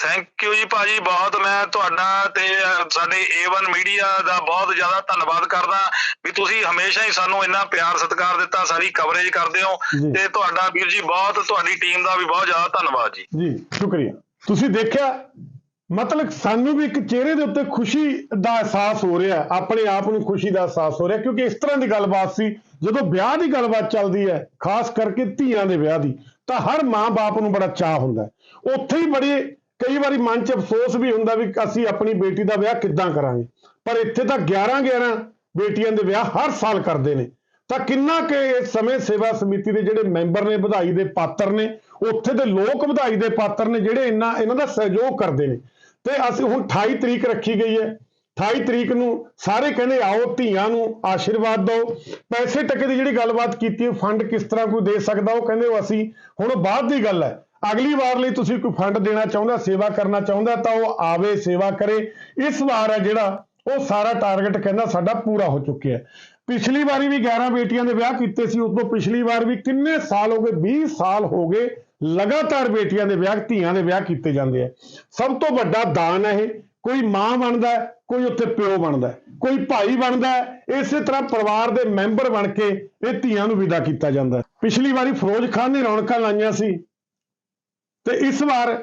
ਥੈਂਕ ਯੂ ਜੀ ਭਾਜੀ ਬਹੁਤ ਮੈਂ ਤੁਹਾਡਾ ਤੇ ਸਾਡੇ A1 ਮੀਡੀਆ ਦਾ ਬਹੁਤ ਜ਼ਿਆਦਾ ਧੰਨਵਾਦ ਕਰਦਾ ਵੀ ਤੁਸੀਂ ਹਮੇਸ਼ਾ ਹੀ ਸਾਨੂੰ ਇੰਨਾ ਪਿਆਰ ਸਤਿਕਾਰ ਦਿੱਤਾ ਸਾਰੀ ਕਵਰੇਜ ਕਰਦੇ ਹੋ। ਤੇ ਤੁਹਾਡਾ ਵੀਰ ਜੀ ਬਹੁਤ ਤੁਹਾਡੀ ਟੀਮ ਦਾ ਵੀ ਬਹੁਤ ਜ਼ਿਆਦਾ ਧੰਨਵਾਦ ਜੀ ਜੀ ਸ਼ੁਕਰੀਆ ਤੁਸੀਂ ਦੇਖਿਆ ਮਤਲਬ ਸਾਨੂੰ ਵੀ ਇੱਕ ਚਿਹਰੇ ਦੇ ਉੱਤੇ ਖੁਸ਼ੀ ਦਾ ਅਹਿਸਾਸ ਹੋ ਰਿਹਾ ਆਪਣੇ ਆਪ ਨੂੰ ਖੁਸ਼ੀ ਦਾ ਅਹਿਸਾਸ ਹੋ ਰਿਹਾ ਕਿਉਂਕਿ ਇਸ ਤਰ੍ਹਾਂ ਦੀ ਗੱਲਬਾਤ ਸੀ ਜਦੋਂ ਵਿਆਹ ਦੀ ਗੱਲਬਾਤ ਚੱਲਦੀ ਹੈ ਖਾਸ ਕਰਕੇ ਧੀਆਂ ਦੇ ਵਿਆਹ ਦੀ ਤਾਂ ਹਰ ਮਾਂ-ਬਾਪ ਨੂੰ ਬੜਾ ਚਾਹ ਹੁੰਦਾ। ਉੱਥੇ ਹੀ ਬੜੀ ਕਈ ਵਾਰੀ ਮਨ 'ਚ ਅਫਸੋਸ ਵੀ ਹੁੰਦਾ ਵੀ ਅਸੀਂ ਆਪਣੀ ਬੇਟੀ ਦਾ ਵਿਆਹ ਕਿੱਦਾਂ ਕਰਾਂਗੇ। ਪਰ ਇੱਥੇ ਤਾਂ 11-11 ਬੇਟੀਆਂ ਦੇ ਵਿਆਹ ਹਰ ਸਾਲ ਕਰਦੇ ਨੇ। ਤਾਂ ਕਿੰਨਾ ਕਿ ਇਸ ਸਮੇਂ ਸੇਵਾ ਸਮਿਤੀ ਦੇ ਜਿਹੜੇ ਮੈਂਬਰ ਨੇ, ਵਧਾਈ ਦੇ ਪਾਤਰ ਨੇ, ਉੱਥੇ ਦੇ ਲੋਕ ਵਧਾਈ ਦੇ ਪਾਤਰ ਨੇ ਜਿਹੜੇ ਇੰਨਾ, ਇਹਨਾਂ ਦਾ ਸਹਿਯੋਗ ਕਰਦੇ ਨੇ। ਤੇ ਅਸੀਂ ਹੁਣ 28 ਤਰੀਕ ਰੱਖੀ ਗਈ ਹੈ। 28 ਤਰੀਕ ਨੂੰ ਸਾਰੇ ਕਹਿੰਦੇ ਆਓ, ਧੀਆਂ ਨੂੰ ਆਸ਼ੀਰਵਾਦ ਦਿਓ। ਪੈਸੇ ਟਕੇ ਦੀ ਜਿਹੜੀ ਗੱਲਬਾਤ ਕੀਤੀ ਹੈ, ਫੰਡ ਕਿਸ ਤਰ੍ਹਾਂ ਕੋਈ ਦੇ ਸਕਦਾ, ਉਹ ਕਹਿੰਦੇ ਉਹ ਅਸੀਂ, ਹੁਣ ਬਾਅਦ ਦੀ ਗੱਲ ਹੈ। ਅਗਲੀ ਵਾਰ ਲਈ ਤੁਸੀਂ ਕੋਈ ਫੰਡ ਦੇਣਾ ਚਾਹੁੰਦਾ, ਸੇਵਾ ਕਰਨਾ ਚਾਹੁੰਦਾ, ਤਾਂ ਉਹ ਆਵੇ, ਸੇਵਾ ਕਰੇ। ਇਸ ਵਾਰ ਹੈ ਜਿਹੜਾ, ਉਹ ਸਾਰਾ ਟਾਰਗੇਟ ਕਹਿੰਦਾ ਸਾਡਾ ਪੂਰਾ ਹੋ ਚੁੱਕਿਆ ਹੈ। ਪਿਛਲੀ ਵਾਰੀ ਵੀ 11 ਬੇਟੀਆਂ ਦੇ ਵਿਆਹ ਕੀਤੇ ਸੀ ਉਸ ਤੋਂ ਪਿਛਲੀ ਵਾਰ ਵੀ ਕਿੰਨੇ ਸਾਲ ਹੋ ਗਏ 20 ਸਾਲ ਹੋ ਗਏ, ਲਗਾਤਾਰ ਬੇਟੀਆਂ ਦੇ ਵਿਆਹ, ਧੀਆਂ ਦੇ ਵਿਆਹ ਕੀਤੇ ਜਾਂਦੇ ਆ। ਸਭ ਤੋਂ ਵੱਡਾ ਦਾਨ ਹੈ ਇਹ। ਕੋਈ ਮਾਂ ਬਣਦਾ ਕੋਈ ਉੱਥੇ ਪਿਓ ਬਣਦਾ ਕੋਈ ਭਾਈ ਬਣਦਾ ਇਸੇ ਤਰ੍ਹਾਂ ਪਰਿਵਾਰ ਦੇ ਮੈਂਬਰ ਬਣ ਕੇ ਇਹ ਧੀਆਂ ਨੂੰ ਵਿਦਾ ਕੀਤਾ ਜਾਂਦਾ ਪਿਛਲੀ ਵਾਰੀ ਫਿਰੋਜ਼ ਖਾਨ ਨੇ ਰੌਣਕਾਂ ਲਾਈਆਂ ਸੀ ਤੇ ਇਸ ਵਾਰ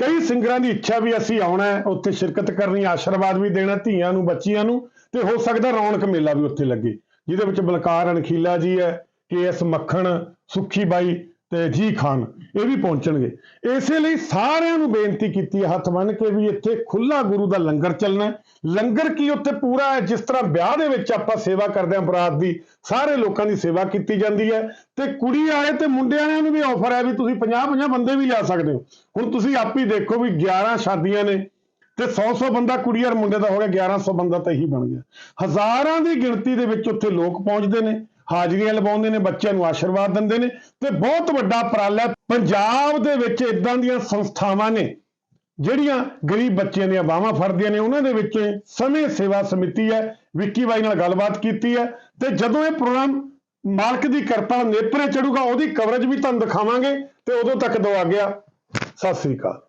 ਕਈ ਸਿੰਗਰਾਂ ਦੀ ਇੱਛਾ ਵੀ ਅਸੀਂ ਆਉਣਾ ਹੈ, ਉੱਥੇ ਸ਼ਿਰਕਤ ਕਰਨੀ, ਆਸ਼ੀਰਵਾਦ ਵੀ ਦੇਣਾ, ਧੀਆਂ ਨੂੰ, ਬੱਚੀਆਂ ਨੂੰ, ਤੇ ਹੋ ਸਕਦਾ ਰੌਣਕ ਮੇਲਾ ਵੀ ਉੱਥੇ ਲੱਗੇ। ਜਿਹਦੇ ਵਿੱਚ ਬਲਕਾਰ ਅਣਖੀਲਾ ਜੀ ਹੈ ਕੇ ਐਸ ਮੱਖਣ, ਸੁੱਖੀ ਬਾਈ ਤੇ ਜੀ ਖਾਨ। ਇਹ ਵੀ ਪਹੁੰਚਣਗੇ। ਇਸੇ ਲਈ ਸਾਰਿਆਂ ਨੂੰ ਬੇਨਤੀ ਕੀਤੀ ਹੈ, ਹੱਥ ਬੰਨ ਕੇ ਵੀ ਇੱਥੇ ਖੁੱਲਾ ਗੁਰੂ ਦਾ ਲੰਗਰ ਚੱਲਣਾ ਲੰਗਰ ਕੀ ਉੱਥੇ ਪੂਰਾ ਹੈ? ਜਿਸ ਤਰ੍ਹਾਂ ਵਿਆਹ ਦੇ ਵਿੱਚ ਆਪਾਂ ਸੇਵਾ ਕਰਦੇ ਹਾਂ, ਬਰਾਤ ਦੀ, ਸਾਰੇ ਲੋਕਾਂ ਦੀ ਸੇਵਾ ਕੀਤੀ ਜਾਂਦੀ ਹੈ। ਤੇ ਕੁੜੀ ਆਏ ਤੇ ਮੁੰਡਿਆਂ ਨੂੰ ਵੀ ਆਫਰ ਹੈ ਵੀ ਤੁਸੀਂ 50 50 ਬੰਦੇ ਵੀ ਲਿਆ ਸਕਦੇ ਹੋ। ਹੁਣ ਤੁਸੀਂ ਆਪ ਹੀ ਦੇਖੋ ਵੀ 11 ਸ਼ਾਦੀਆਂ ਨੇ ਤੇ 100 100 ਬੰਦਾ ਕੁੜੀ ਔਰ ਮੁੰਡੇ ਦਾ ਹੋ ਗਿਆ 1100 ਬੰਦਾ ਤਾਂ ਇਹੀ ਬਣ ਗਿਆ। ਹਜ਼ਾਰਾਂ ਦੀ ਗਿਣਤੀ ਦੇ ਵਿੱਚ ਉੱਥੇ ਲੋਕ ਪਹੁੰਚਦੇ ਨੇ, ਹਾਜ਼ਰੀਆਂ ਲਵਾਉਂਦੇ ਨੇ, ਬੱਚਿਆਂ ਨੂੰ ਆਸ਼ੀਰਵਾਦ ਦਿੰਦੇ ਨੇ ਤੇ ਬਹੁਤ ਵੱਡਾ ਉਪਰਾਲਾ ਪੰਜਾਬ ਦੇ ਵਿੱਚ ਇਦਾਂ ਦੀਆਂ ਸੰਸਥਾਵਾਂ ਨੇ, ਜਿਹੜੀਆਂ ਗਰੀਬ ਬੱਚਿਆਂ ਦੀਆਂ ਬਾਹਾਂ ਫੜਦੀਆਂ ਨੇ, ਉਹਨਾਂ ਦੇ ਵਿੱਚ ਸਮੇਂ ਸੇਵਾ ਸਮਿਤੀ ਹੈ, ਵਿੱਕੀ ਬਾਈ ਨਾਲ ਗੱਲਬਾਤ ਕੀਤੀ ਹੈ, ਤੇ ਜਦੋਂ ਇਹ ਪ੍ਰੋਗਰਾਮ ਮਾਲਕ ਦੀ ਕਿਰਪਾ ਨੇਪਰੇ ਚੜੂਗਾ, ਉਹਦੀ ਕਵਰੇਜ ਵੀ ਤੁਹਾਨੂੰ ਦਿਖਾਵਾਂਗੇ, ਤੇ ਉਦੋਂ ਤੱਕ ਦੋ ਆ ਗਿਆ। ਸਤਿ ਸ੍ਰੀ ਅਕਾਲ।